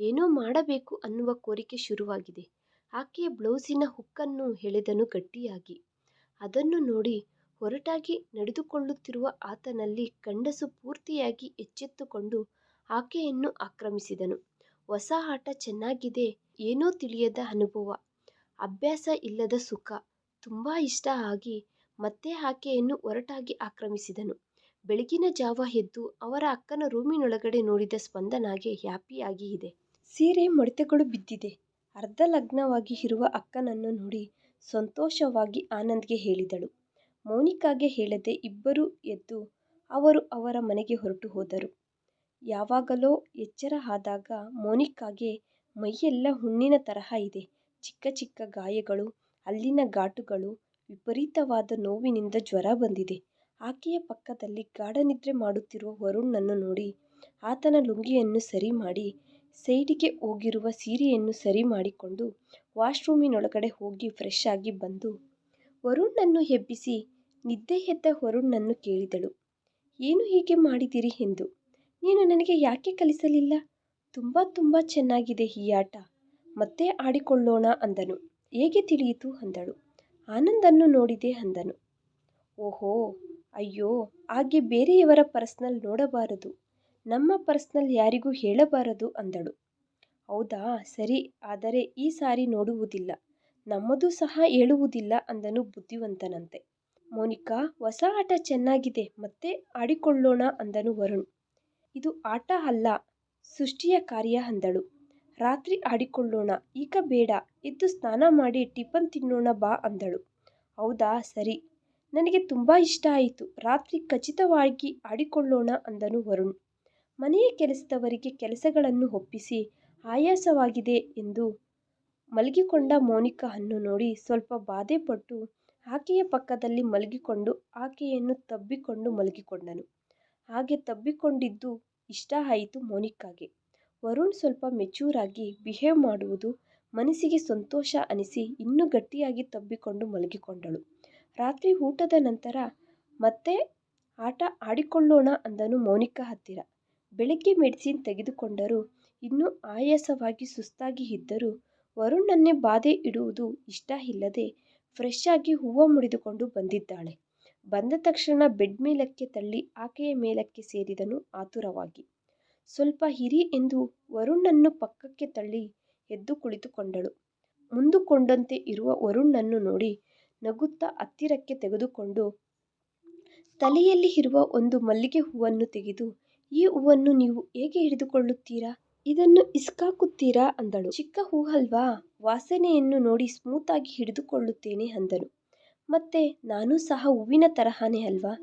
ಏನೋ ಮಾಡಬೇಕು ಅನ್ನುವ ಕೋರಿಕೆ ಶುರುವಾಗಿದೆ. ಆಕೆಯ ಬ್ಲೌಸಿನ ಹುಕ್ಕನ್ನು ಎಳೆದನು ಗಟ್ಟಿಯಾಗಿ. ಅದನ್ನು ನೋಡಿ ಹೊರಟಾಗಿ ನಡೆದುಕೊಳ್ಳುತ್ತಿರುವ ಆತನಲ್ಲಿ ಗಂಡಸು ಪೂರ್ತಿಯಾಗಿ ಎಚ್ಚೆತ್ತುಕೊಂಡು ಆಕೆಯನ್ನು ಆಕ್ರಮಿಸಿದನು. ಹೊಸ ಆಟ ಚೆನ್ನಾಗಿದೆ, ಏನೋ ತಿಳಿಯದ ಅನುಭವ ಅಭ್ಯಾಸ ಇಲ್ಲದ ಸುಖ ತುಂಬಾ ಇಷ್ಟ ಆಗಿ ಮತ್ತೆ ಆಕೆಯನ್ನು ಒರಟಾಗಿ ಆಕ್ರಮಿಸಿದನು. ಬೆಳಗಿನ ಜಾವ ಎದ್ದು ಅವರ ಅಕ್ಕನ ರೂಮಿನೊಳಗಡೆ ನೋಡಿದ ಸ್ಪಂದನಾಗೆ ಹ್ಯಾಪಿಯಾಗಿ ಇದೆ. ಸೀರೆ ಮೊಡೆತಗಳು ಬಿದ್ದಿದೆ. ಅರ್ಧ ಲಗ್ನವಾಗಿ ಇರುವ ಅಕ್ಕನನ್ನು ನೋಡಿ ಸಂತೋಷವಾಗಿ ಆನಂದ್ಗೆ ಹೇಳಿದಳು. ಮೌನಿಕಾಗೆ ಹೇಳದೆ ಇಬ್ಬರು ಎದ್ದು ಅವರು ಅವರ ಮನೆಗೆ ಹೊರಟು ಹೋದರು. ಯಾವಾಗಲೋ ಎಚ್ಚರ ಆದಾಗ ಮೌನಿಕಾಗೆ ಮೈಯೆಲ್ಲ ಹುಣ್ಣಿನ ತರಹ ಇದೆ. ಚಿಕ್ಕ ಚಿಕ್ಕ ಗಾಯಗಳು, ಹಲ್ಲಿನ ಗಾಟುಗಳು, ವಿಪರೀತವಾದ ನೋವಿನಿಂದ ಜ್ವರ ಬಂದಿದೆ. ಆಕೆಯ ಪಕ್ಕದಲ್ಲಿ ಗಾಢನಿದ್ರೆ ಮಾಡುತ್ತಿರುವ ವರುಣ್ನನ್ನು ನೋಡಿ ಆತನ ಲುಂಗಿಯನ್ನು ಸರಿ ಮಾಡಿ ಸೈಡಿಗೆ ಹೋಗಿರುವ ಸೀರೆಯನ್ನು ಸರಿ ಮಾಡಿಕೊಂಡು ವಾಶ್ರೂಮಿನೊಳಗಡೆ ಹೋಗಿ ಫ್ರೆಶ್ ಆಗಿ ಬಂದು ವರುಣ್ನನ್ನು ಎಬ್ಬಿಸಿ ನಿದ್ದೆ ಎದ್ದ ವರುಣ್ನನ್ನು ಕೇಳಿದಳು ಏನು ಹೀಗೆ ಮಾಡಿದಿರಿ ಎಂದು. ನೀನು ನನಗೆ ಯಾಕೆ ಕಲಿಸಲಿಲ್ಲ. ತುಂಬ ತುಂಬ ಚೆನ್ನಾಗಿದೆ ಈ ಆಟ. ಮತ್ತೆ ಆಡಿಕೊಳ್ಳೋಣ ಅಂದನು. ಹೇಗೆ ತಿಳಿಯಿತು ಅಂದಳು. ಆನಂದನ್ನು ನೋಡಿದೆ ಅಂದನು. ಓಹೋ, ಅಯ್ಯೋ, ಹಾಗೆ ಬೇರೆಯವರ ಪರ್ಸ್ನಲ್ ನೋಡಬಾರದು. ನಮ್ಮ ಪರ್ಸ್ನಲ್ ಯಾರಿಗೂ ಹೇಳಬಾರದು ಅಂದಳು. ಹೌದಾ, ಸರಿ, ಆದರೆ ಈ ಸಾರಿ ನೋಡುವುದಿಲ್ಲ. ನಮ್ಮದು ಸಹ ಹೇಳುವುದಿಲ್ಲ ಅಂದನು ಬುದ್ಧಿವಂತನಂತೆ. ಮೋನಿಕಾ, ಹೊಸ ಆಟ ಚೆನ್ನಾಗಿದೆ, ಮತ್ತೆ ಆಡಿಕೊಳ್ಳೋಣ ಅಂದನು ವರುಣ್. ಇದು ಆಟ ಅಲ್ಲ, ಸೃಷ್ಟಿಯ ಕಾರ್ಯ ಅಂದಳು. ರಾತ್ರಿ ಆಡಿಕೊಳ್ಳೋಣ ಈಗ ಬೇಡ ಎದ್ದು ಸ್ನಾನ ಮಾಡಿ ಟಿಫನ್ ತಿನ್ನೋಣ ಬಾ ಅಂದಳು. ಹೌದಾ ಸರಿ. ನನಗೆ ತುಂಬ ಇಷ್ಟ ಆಯಿತು. ರಾತ್ರಿ ಖಚಿತವಾಗಿ ಆಡಿಕೊಳ್ಳೋಣ ಅಂದನು ವರುಣ್. ಮನೆಯ ಕೆಲಸದವರಿಗೆ ಕೆಲಸಗಳನ್ನು ಒಪ್ಪಿಸಿ, ಆಯಾಸವಾಗಿದೆ ಎಂದು ಮಲಗಿಕೊಂಡ ಮೋನಿಕಾಳನ್ನು ನೋಡಿ ಸ್ವಲ್ಪ ಬಾಧೆಪಟ್ಟು ಆಕೆಯ ಪಕ್ಕದಲ್ಲಿ ಮಲಗಿಕೊಂಡು ಆಕೆಯನ್ನು ತಬ್ಬಿಕೊಂಡು ಮಲಗಿಕೊಂಡನು. ಹಾಗೆ ತಬ್ಬಿಕೊಂಡಿದ್ದು ಇಷ್ಟ ಆಯಿತು ಮೋನಿಕಾಗೆ. ವರುಣ್ ಸ್ವಲ್ಪ ಮೆಚೂರ್ ಆಗಿ ಬಿಹೇವ್ ಮಾಡುವುದು ಮನಸ್ಸಿಗೆ ಸಂತೋಷ ಅನಿಸಿ ಇನ್ನೂ ಗಟ್ಟಿಯಾಗಿ ತಬ್ಬಿಕೊಂಡು ಮಲಗಿಕೊಂಡಳು. ರಾತ್ರಿ ಊಟದ ನಂತರ, ಮತ್ತೆ ಆಟ ಆಡಿಕೊಳ್ಳೋಣ ಅಂದನು ಮೌನಿಕಾ ಹತ್ತಿರ. ಬೆಳಗ್ಗೆ ಮೆಡಿಸಿನ್ ತೆಗೆದುಕೊಂಡರೂ ಇನ್ನೂ ಆಯಾಸವಾಗಿ ಸುಸ್ತಾಗಿ ಇದ್ದರೂ ವರುಣನ್ನೇ ಬಾಧೆ ಇಡುವುದು ಇಷ್ಟ ಇಲ್ಲದೆ ಫ್ರೆಶ್ ಆಗಿ ಹೂವು ಮುಡಿದುಕೊಂಡು ಬಂದಿದ್ದಾಳೆ. ಬಂದ ತಕ್ಷಣ ಬೆಡ್ ಮೇಲಕ್ಕೆ ತಳ್ಳಿ ಆಕೆಯ ಮೇಲಕ್ಕೆ ಸೇರಿದನು ಆತುರವಾಗಿ. ಸ್ವಲ್ಪ ಹಿರಿ ಎಂದು ವರುಣನನ್ನು ಪಕ್ಕಕ್ಕೆ ತಳ್ಳಿ ಎದ್ದು ಕುಳಿತುಕೊಂಡಳು. ಮುಂದುಕೊಂಡಂತೆ ಇರುವ ವರುಣನನ್ನು ನೋಡಿ ನಗುತ್ತಾ ಹತ್ತಿರಕ್ಕೆ ತೆಗೆದುಕೊಂಡು ತಲೆಯಲ್ಲಿ ಇರುವ ಒಂದು ಮಲ್ಲಿಗೆ ಹೂವನ್ನು ತೆಗೆದು, ಈ ಹೂವನ್ನು ನೀವು ಹೇಗೆ ಹಿಡಿದುಕೊಳ್ಳುತ್ತೀರಾ? ಇದನ್ನು ಇಸ್ಕಾಕುತ್ತೀರಾ ಅಂದಳು. ಚಿಕ್ಕ ಹೂ ಅಲ್ವಾ ವಾಸನೆಯನ್ನು ನೋಡಿ ಸ್ಮೂತಾಗಿ ಹಿಡಿದುಕೊಳ್ಳುತ್ತೇನೆ ಅಂದನು. ಮತ್ತೆ ನಾನು ಸಹ ಹೂವಿನ ತರಹನೇ ಅಲ್ವಾ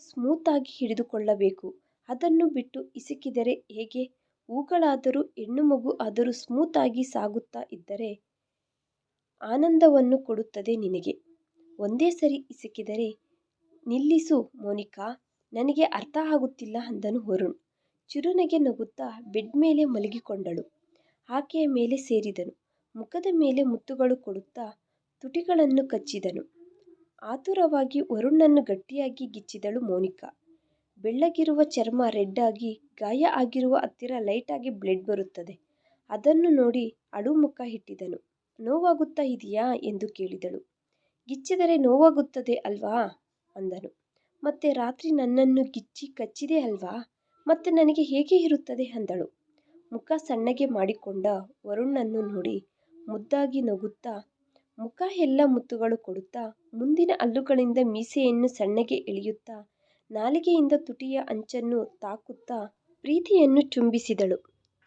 ಸ್ಮೂತಾಗಿ ಹಿಡಿದುಕೊಳ್ಳಬೇಕು ಅದನ್ನು ಬಿಟ್ಟು ಹಿಸುಕಿದರೆ ಹೇಗೆ ಹೂಗಳಾದರೂ ಹೆಣ್ಣು ಮಗು ಆದರೂ ಸ್ಮೂತಾಗಿ ಸಾಗುತ್ತಾ ಇದ್ದರೆ ಆನಂದವನ್ನು ಕೊಡುತ್ತದೆ ನಿನಗೆ. ಒಂದೇ ಸರಿ ಹಿಸುಕಿದರೆ ನಿಲ್ಲಿಸು ಮೋನಿಕಾ, ನನಗೆ ಅರ್ಥ ಆಗುತ್ತಿಲ್ಲ ಅಂದನು ವರುಣ್. ಚಿರುನಗೆ ನಗುತ್ತಾ ಬೆಡ್ ಮೇಲೆ ಮಲಗಿಕೊಂಡಳು. ಆಕೆಯ ಮೇಲೆ ಸೇರಿದನು. ಮುಖದ ಮೇಲೆ ಮುತ್ತುಗಳು ಕೊಡುತ್ತಾ ತುಟಿಗಳನ್ನು ಕಚ್ಚಿದನು. ಆತುರವಾಗಿ ವರುಣನನ್ನು ಗಟ್ಟಿಯಾಗಿ ಗಿಚ್ಚಿದಳು ಮೋನಿಕಾ. ಬೆಳ್ಳಗಿರುವ ಚರ್ಮ ರೆಡ್ ಆಗಿ ಗಾಯ ಆಗಿರುವ ಹತ್ತಿರ ಲೈಟಾಗಿ ಬ್ಲೆಡ್ ಬರುತ್ತದೆ. ಅದನ್ನು ನೋಡಿ ಅಳು ಮುಖ ಇಟ್ಟಿದನು. ನೋವಾಗುತ್ತಾ ಇದೆಯಾ ಎಂದು ಕೇಳಿದಳು. ಗಿಚ್ಚಿದರೆ ನೋವಾಗುತ್ತದೆ ಅಲ್ವಾ ಅಂದನು. ಮತ್ತೆ ರಾತ್ರಿ ನನ್ನನ್ನು ಗಿಚ್ಚಿ ಕಚ್ಚಿದೆ ಅಲ್ವಾ ಮತ್ತೆ ನನಗೆ ಹೇಗೆ ಇರುತ್ತದೆ ಅಂದಳು. ಮುಖ ಸಣ್ಣಗೆ ಮಾಡಿಕೊಂಡ ವರುಣನನ್ನು ನೋಡಿ ಮುದ್ದಾಗಿ ನಗುತ್ತಾ, ಮುಖ ಎಲ್ಲ ಮುತ್ತುಗಳು ಕೊಡುತ್ತಾ, ಮುಂದಿನ ಹಲ್ಲುಗಳಿಂದ ಮೀಸೆಯನ್ನು ಸಣ್ಣಗೆ ಎಳೆಯುತ್ತಾ ನಾಲಿಗೆಯಿಂದ ತುಟಿಯ ಅಂಚನ್ನು ತಾಕುತ್ತಾ ಪ್ರೀತಿಯನ್ನು ಚುಂಬಿಸಿದಳು.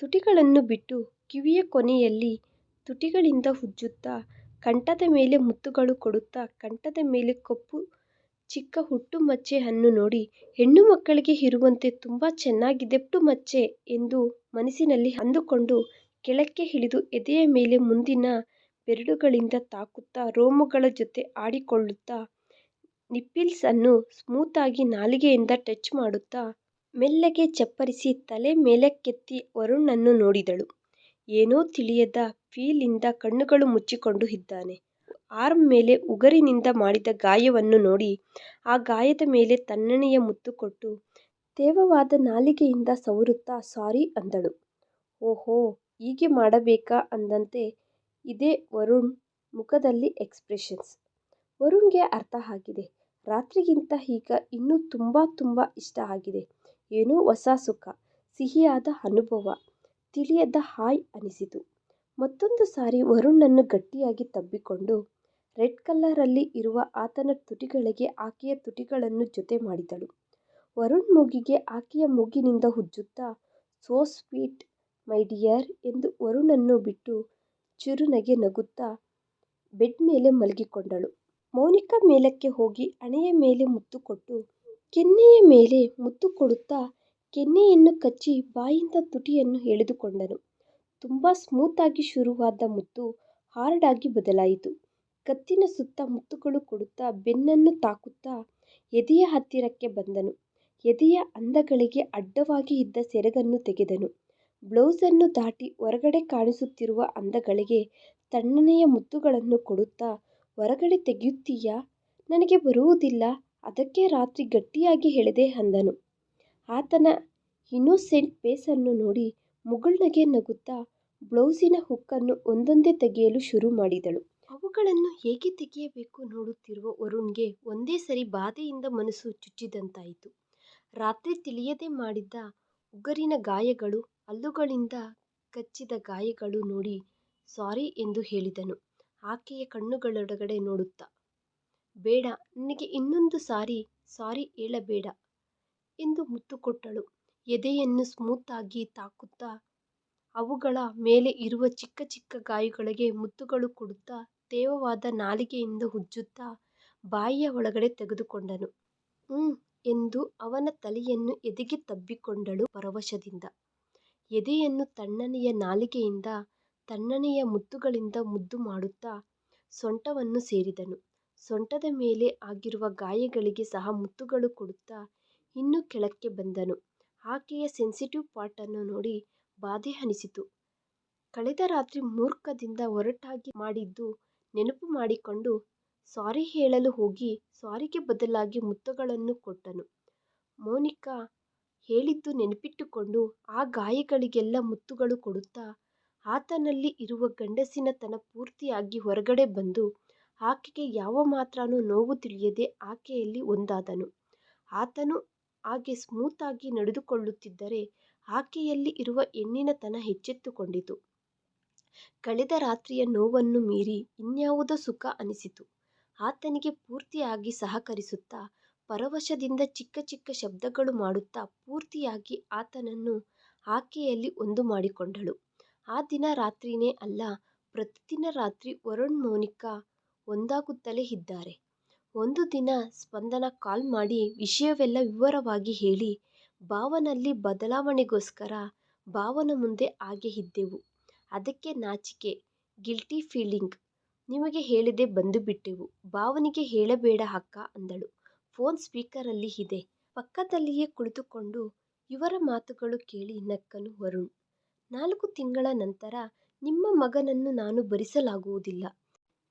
ತುಟಿಗಳನ್ನು ಬಿಟ್ಟು ಕಿವಿಯ ಕೊನೆಯಲ್ಲಿ ತುಟಿಗಳಿಂದ ಉಜ್ಜುತ್ತಾ ಕಂಠದ ಮೇಲೆ ಮುತ್ತುಗಳು ಕೊಡುತ್ತಾ ಕಂಠದ ಮೇಲೆ ಕಪ್ಪು ಚಿಕ್ಕ ಹುಟ್ಟು ಮಚ್ಚೆ ಅನ್ನು ನೋಡಿ, ಹೆಣ್ಣು ಮಕ್ಕಳಿಗೆ ಇರುವಂತೆ ತುಂಬಾ ಚೆನ್ನಾಗಿದೆ ಮಚ್ಚೆ ಎಂದು ಮನಸ್ಸಿನಲ್ಲಿ ಅಂದುಕೊಂಡು ಕೆಳಕ್ಕೆ ಇಳಿದು ಎದೆಯ ಮೇಲೆ ಮುಂದಿನ ಬೆರಳುಗಳಿಂದ ತಾಕುತ್ತಾ ರೋಮಗಳ ಜೊತೆ ಆಡಿಕೊಳ್ಳುತ್ತಾ ನಿಪ್ಪಲ್ಸ್ ಸ್ಮೂತಾಗಿ ನಾಲಿಗೆಯಿಂದ ಟಚ್ ಮಾಡುತ್ತಾ ಮೆಲ್ಲಗೆ ಚಪ್ಪರಿಸಿ ತಲೆ ಮೇಲಕ್ಕೆತ್ತಿ ವರುಣನನ್ನು ನೋಡಿದಳು. ಏನೋ ತಿಳಿಯದ ಫೀಲಿಂದ ಕಣ್ಣುಗಳು ಮುಚ್ಚಿಕೊಂಡು ಇದ್ದಾನೆ. ಆರ್ಮ್ ಮೇಲೆ ಉಗರಿನಿಂದ ಮಾಡಿದ ಗಾಯವನ್ನು ನೋಡಿ ಆ ಗಾಯದ ಮೇಲೆ ತಣ್ಣನೆಯ ಮುತ್ತು ಕೊಟ್ಟು ತೇವವಾದ ನಾಲಿಗೆಯಿಂದ ಸವರುತ್ತಾ ಸಾರಿ ಅಂದಳು. ಓಹೋ, ಹೀಗೆ ಮಾಡಬೇಕಾ ಅಂದಂತೆ ಇದೆ ವರುಣ್ ಮುಖದಲ್ಲಿ ಎಕ್ಸ್ಪ್ರೆಷನ್ಸ್. ವರುಣ್ಗೆ ಅರ್ಥ ಆಗಿದೆ. ರಾತ್ರಿಗಿಂತ ಈಗ ಇನ್ನೂ ತುಂಬ ತುಂಬ ಇಷ್ಟ ಆಗಿದೆ. ಏನೋ ಹೊಸ ಸುಖ. ಸಿಹಿಯಾದ ಅನುಭವ. ತಿಳಿಯದ ಹಾಯ್ ಅನಿಸಿತು. ಮತ್ತೊಂದು ಸಾರಿ ವರುಣನನ್ನು ಗಟ್ಟಿಯಾಗಿ ತಬ್ಬಿಕೊಂಡು ರೆಡ್ ಕಲ್ಲರಲ್ಲಿ ರಲ್ಲಿ ಇರುವ ಆತನ ತುಟಿಗಳಿಗೆ ಆಕೆಯ ತುಟಿಗಳನ್ನು ಜೊತೆ ಮಾಡಿದಳು. ವರುಣ್ ಮೂಗಿಗೆ ಆಕೆಯ ಮೂಗಿನಿಂದ ಉಜ್ಜುತ್ತಾ ಸೋ ಸ್ವೀಟ್ ಮೈ ಡಿಯರ್ ಎಂದು ವರುಣನ್ನು ಬಿಟ್ಟು ಚಿರುನಗೆ ನಗುತ್ತಾ ಬೆಡ್ ಮೇಲೆ ಮಲಗಿಕೊಂಡಳು. ಮೋನಿಕಾ ಮೇಲಕ್ಕೆ ಹೋಗಿ ಹಣೆಯ ಮೇಲೆ ಮುತ್ತು ಕೊಟ್ಟು, ಕೆನ್ನೆಯ ಮೇಲೆ ಮುತ್ತು ಕೊಡುತ್ತಾ ಕೆನ್ನೆಯನ್ನು ಕಚ್ಚಿ ಬಾಯಿಂದ ತುಟಿಯನ್ನು ಎಳೆದುಕೊಂಡನು. ತುಂಬ ಸ್ಮೂತಾಗಿ ಶುರುವಾದ ಮುತ್ತು ಹಾರ್ಡ್ ಆಗಿ ಬದಲಾಯಿತು. ಕತ್ತಿನ ಸುತ್ತ ಮುತ್ತುಗಳು ಕೊಡುತ್ತಾ ಬೆನ್ನನ್ನು ತಾಕುತ್ತಾ ಎದೆಯ ಹತ್ತಿರಕ್ಕೆ ಬಂದನು. ಎದೆಯ ಅಂದಗಳಿಗೆ ಅಡ್ಡವಾಗಿ ಇದ್ದ ಸೆರಗನ್ನು ತೆಗೆದನು. ಬ್ಲೌಸನ್ನು ದಾಟಿ ಹೊರಗಡೆ ಕಾಣಿಸುತ್ತಿರುವ ಅಂದಗಳಿಗೆ ತಣ್ಣನೆಯ ಮುತ್ತುಗಳನ್ನು ಕೊಡುತ್ತಾ ಹೊರಗಡೆ ತೆಗೆಯುತ್ತೀಯಾ ನನಗೆ ಬರುವುದಿಲ್ಲ, ಅದಕ್ಕೆ ರಾತ್ರಿ ಗಟ್ಟಿಯಾಗಿ ಹೇಳಿದೆ ಅಂದನು. ಆತನ ಇನ್ನೋಸೆಂಟ್ ಫೇಸನ್ನು ನೋಡಿ ಮುಗುಳ್ನಗೆ ನಗುತ್ತಾ ಬ್ಲೌಸಿನ ಹುಕ್ಕನ್ನು ಒಂದೊಂದೇ ತೆಗೆಯಲು ಶುರು ಮಾಡಿದಳು. ಅವುಗಳನ್ನು ಹೇಗೆ ತೆಗೆಯಬೇಕು ನೋಡುತ್ತಿರುವ ವರುಣ್ಗೆ ಒಂದೇ ಸರಿ ಬಾಧೆಯಿಂದ ಮನಸ್ಸು ಚುಚ್ಚಿದಂತಾಯಿತು. ರಾತ್ರಿ ತಿಳಿಯದೆ ಮಾಡಿದ್ದ ಉಗುರಿನ ಗಾಯಗಳು, ಹಲ್ಲುಗಳಿಂದ ಕಚ್ಚಿದ ಗಾಯಗಳು ನೋಡಿ ಸಾರಿ ಎಂದು ಹೇಳಿದನು ಆಕೆಯ ಕಣ್ಣುಗಳೊಳಗಡೆ ನೋಡುತ್ತಾ. ಬೇಡ, ನಿನಗೆ ಇನ್ನೊಂದು ಸಾರಿ ಸಾರಿ ಹೇಳಬೇಡ ಎಂದು ಮುತ್ತು ಕೊಟ್ಟಳು. ಎದೆಯನ್ನು ಸ್ಮೂತಾಗಿ ತಾಕುತ್ತಾ ಅವುಗಳ ಮೇಲೆ ಇರುವ ಚಿಕ್ಕ ಚಿಕ್ಕ ಗಾಯಗಳಿಗೆ ಮುತ್ತುಗಳು ಕೊಡುತ್ತಾ ತೇವವಾದ ನಾಲಿಗೆಯಿಂದ ಉಜ್ಜುತ್ತಾ ಬಾಯಿಯ ಒಳಗಡೆ ತೆಗೆದುಕೊಂಡನು. ಹ್ಞೂ ಎಂದು ಅವನ ತಲೆಯನ್ನು ಎದೆಗೆ ತಬ್ಬಿಕೊಂಡಳು ಪರವಶದಿಂದ. ಎದೆಯನ್ನು ತಣ್ಣನೆಯ ನಾಲಿಗೆಯಿಂದ ತಣ್ಣನೆಯ ಮುತ್ತುಗಳಿಂದ ಮುದ್ದು ಮಾಡುತ್ತಾ ಸೊಂಟವನ್ನು ಸೇರಿದನು. ಸೊಂಟದ ಮೇಲೆ ಆಗಿರುವ ಗಾಯಗಳಿಗೆ ಸಹ ಮುತ್ತುಗಳು ಕೊಡುತ್ತಾ ಇನ್ನೂ ಕೆಳಕ್ಕೆ ಬಂದನು. ಆಕೆಯ ಸೆನ್ಸಿಟಿವ್ ಪಾರ್ಟನ್ನು ನೋಡಿ ಬಾಧೆ ಅನಿಸಿತು. ಕಳೆದ ರಾತ್ರಿ ಮೂರ್ಖದಿಂದ ಹೊರಟಾಗಿ ಮಾಡಿದ್ದು ನೆನಪು ಮಾಡಿಕೊಂಡು ಸಾರಿ ಹೇಳಲು ಹೋಗಿ ಸಾರಿಗೆ ಬದಲಾಗಿ ಮುತ್ತುಗಳನ್ನು ಕೊಟ್ಟನು. ಮೋನಿಕಾ ಹೇಳಿದ್ದು ನೆನಪಿಟ್ಟುಕೊಂಡು ಆ ಗಾಯಗಳಿಗೆಲ್ಲ ಮುತ್ತುಗಳು ಕೊಡುತ್ತಾ ಆತನಲ್ಲಿ ಇರುವ ಗಂಡಸಿನತನ ಪೂರ್ತಿಯಾಗಿ ಹೊರಗಡೆ ಬಂದು ಆಕೆಗೆ ಯಾವ ಮಾತ್ರನೂ ನೋವು ತಿಳಿಯದೆ ಆಕೆಯಲ್ಲಿ ಒಂದಾದನು. ಆತನು ಹಾಗೆ ಸ್ಮೂತಾಗಿ ನಡೆದುಕೊಳ್ಳುತ್ತಿದ್ದರೆ ಆಕೆಯಲ್ಲಿ ಇರುವ ಹೆಣ್ಣಿನತನ ಹೆಚ್ಚೆತ್ತುಕೊಂಡಿತು ಕಳೆದ ರಾತ್ರಿಯ ನೋವನ್ನು ಮೀರಿ ಇನ್ಯಾವುದೋ ಸುಖ ಅನಿಸಿತು ಆತನಿಗೆ. ಪೂರ್ತಿಯಾಗಿ ಸಹಕರಿಸುತ್ತಾ, ಪರವಶದಿಂದ ಚಿಕ್ಕ ಚಿಕ್ಕ ಶಬ್ದಗಳು ಮಾಡುತ್ತಾ ಪೂರ್ತಿಯಾಗಿ ಆತನನ್ನು ಆಕೆಯಲ್ಲಿ ಒಂದು ಮಾಡಿಕೊಂಡಳು. ಆ ದಿನ ರಾತ್ರಿನೇ ಅಲ್ಲ ಪ್ರತಿದಿನ ರಾತ್ರಿ ವರುಣ್ ಮೋನಿಕಾ ಒಂದಾಗುತ್ತಲೇ ಇದ್ದಾರೆ. ಒಂದು ದಿನ ಸ್ಪಂದನ ಕಾಲ್ ಮಾಡಿ ವಿಷಯವೆಲ್ಲ ವಿವರವಾಗಿ ಹೇಳಿ ಭಾವನಲ್ಲಿ ಬದಲಾವಣೆಗೋಸ್ಕರ ಭಾವನ ಮುಂದೆ ಹಾಗೆ ಇದ್ದೆವು. ಅದಕ್ಕೆ ನಾಚಿಕೆ, ಗಿಲ್ಟಿ ಫೀಲಿಂಗ್. ನಿಮಗೆ ಹೇಳದೆ ಬಂದುಬಿಟ್ಟೆವು. ಭಾವನಿಗೆ ಹೇಳಬೇಡ ಅಕ್ಕ ಅಂದಳು. ಫೋನ್ ಸ್ಪೀಕರಲ್ಲಿ ಇದೆ. ಪಕ್ಕದಲ್ಲಿಯೇ ಕುಳಿತುಕೊಂಡು ಇವರ ಮಾತುಗಳು ಕೇಳಿ ನಕ್ಕನು ವರುಣ್. ನಾಲ್ಕು ತಿಂಗಳ ನಂತರ ನಿಮ್ಮ ಮಗನನ್ನು ನಾನು ಭರಿಸಲಾಗುವುದಿಲ್ಲ.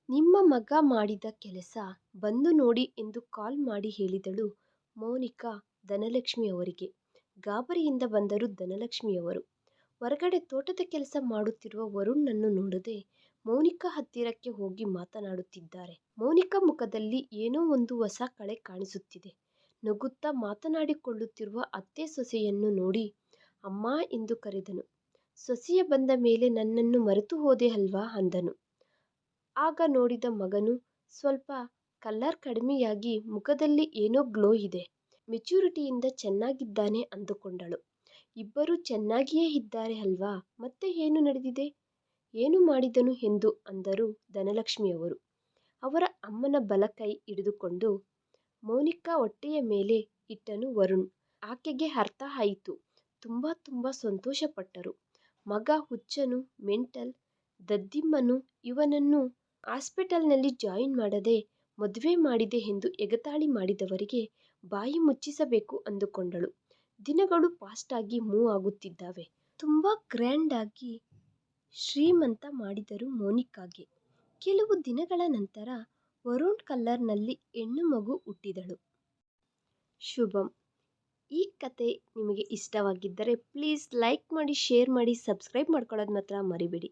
ನಿಮ್ಮ ಮಗ ಮಾಡಿದ ಕೆಲಸ ಬಂದು ನೋಡಿ ಎಂದು ಕಾಲ್ ಮಾಡಿ ಹೇಳಿದಳು ಮೌನಿಕಾ ಧನಲಕ್ಷ್ಮಿಯವರಿಗೆ. ಗಾಬರಿಯಿಂದ ಬಂದರು ಧನಲಕ್ಷ್ಮಿಯವರು. ಹೊರಗಡೆ ತೋಟದ ಕೆಲಸ ಮಾಡುತ್ತಿರುವ ವರುಣ್ನನ್ನು ನೋಡದೆ ಮೌನಿಕಾ ಹತ್ತಿರಕ್ಕೆ ಹೋಗಿ ಮಾತನಾಡುತ್ತಿದ್ದಾರೆ. ಮೌನಿಕಾ ಮುಖದಲ್ಲಿ ಏನೋ ಒಂದು ಹೊಸ ಕಳೆ ಕಾಣಿಸುತ್ತಿದೆ. ನಗುತ್ತಾ ಮಾತನಾಡಿಕೊಳ್ಳುತ್ತಿರುವ ಅತ್ತೆ ಸೊಸೆಯನ್ನು ನೋಡಿ ಅಮ್ಮ ಎಂದು ಕರೆದನು. ಸೊಸೆಯ ಬಂದ ಮೇಲೆ ನನ್ನನ್ನು ಮರೆತು ಹೋದೆ ಅಲ್ವಾ ಅಂದನು. ಆಗ ನೋಡಿದ ಮಗನು ಸ್ವಲ್ಪ ಕಲ್ಲರ್ ಕಡಿಮೆಯಾಗಿ ಮುಖದಲ್ಲಿ ಏನೋ ಗ್ಲೋ ಇದೆ. ಮೆಚ್ಯೂರಿಟಿಯಿಂದ ಚೆನ್ನಾಗಿದ್ದಾನೆ ಅಂದುಕೊಂಡಳು. ಇಬ್ಬರೂ ಚೆನ್ನಾಗಿಯೇ ಇದ್ದಾರೆ ಅಲ್ವಾ ಮತ್ತೆ ಏನು ನಡೆದಿದೆ? ಏನು ಮಾಡಿದನು ಎಂದು ಅಂದರು ಧನಲಕ್ಷ್ಮಿಯವರು ಅವರ ಅಮ್ಮನ ಬಲಕೈ ಹಿಡಿದುಕೊಂಡು. ಮೌನಿಕಾ ಹೊಟ್ಟೆಯ ಮೇಲೆ ಇಟ್ಟನು ವರುಣ್. ಆಕೆಗೆ ಅರ್ಥ ಆಯಿತು. ತುಂಬಾ ತುಂಬಾ ಸಂತೋಷಪಟ್ಟರು. ಮಗ ಹುಚ್ಚನು, ಮೆಂಟಲ್, ದದ್ದಿಮ್ಮನು ಇವನನ್ನು ಆಸ್ಪಿಟಲ್ನಲ್ಲಿ ಜಾಯಿನ್ ಮಾಡದೆ ಮದುವೆ ಮಾಡಿದೆ ಎಂದು ಎಗತಾಳಿ ಮಾಡಿದವರಿಗೆ ಬಾಯಿ ಮುಚ್ಚಿಸಬೇಕು ಅಂದುಕೊಂಡಳು. ದಿನಗಳು ಫಾಸ್ಟಾಗಿ ಮೂವ್ ಆಗುತ್ತಿದ್ದಾವೆ. ತುಂಬ ಗ್ರ್ಯಾಂಡಾಗಿ ಶ್ರೀಮಂತ ಮಾಡಿದರು ಮೋನಿಕಾಗೆ. ಕೆಲವು ದಿನಗಳ ನಂತರ ವರುಣ್ ಕಲ್ಲರ್ನಲ್ಲಿ ನಲ್ಲಿ ಹೆಣ್ಣು ಮಗು ಹುಟ್ಟಿದಳು. ಶುಭಂ. ಈ ಕತೆ ನಿಮಗೆ ಇಷ್ಟವಾಗಿದ್ದರೆ ಪ್ಲೀಸ್ ಲೈಕ್ ಮಾಡಿ, ಶೇರ್ ಮಾಡಿ, ಸಬ್ಸ್ಕ್ರೈಬ್ ಮಾಡ್ಕೊಳ್ಳೋದು ಮಾತ್ರ ಮರಿಬೇಡಿ.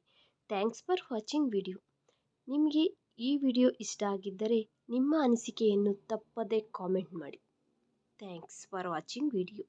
Thanks for watching video. ನಿಮಗೆ ಈ ವಿಡಿಯೋ ಇಷ್ಟ ಆಗಿದ್ದರೆ ನಿಮ್ಮ ಅನಿಸಿಕೆಯನ್ನು ತಪ್ಪದೆ ಕಾಮೆಂಟ್ ಮಾಡಿ. Thanks for watching video.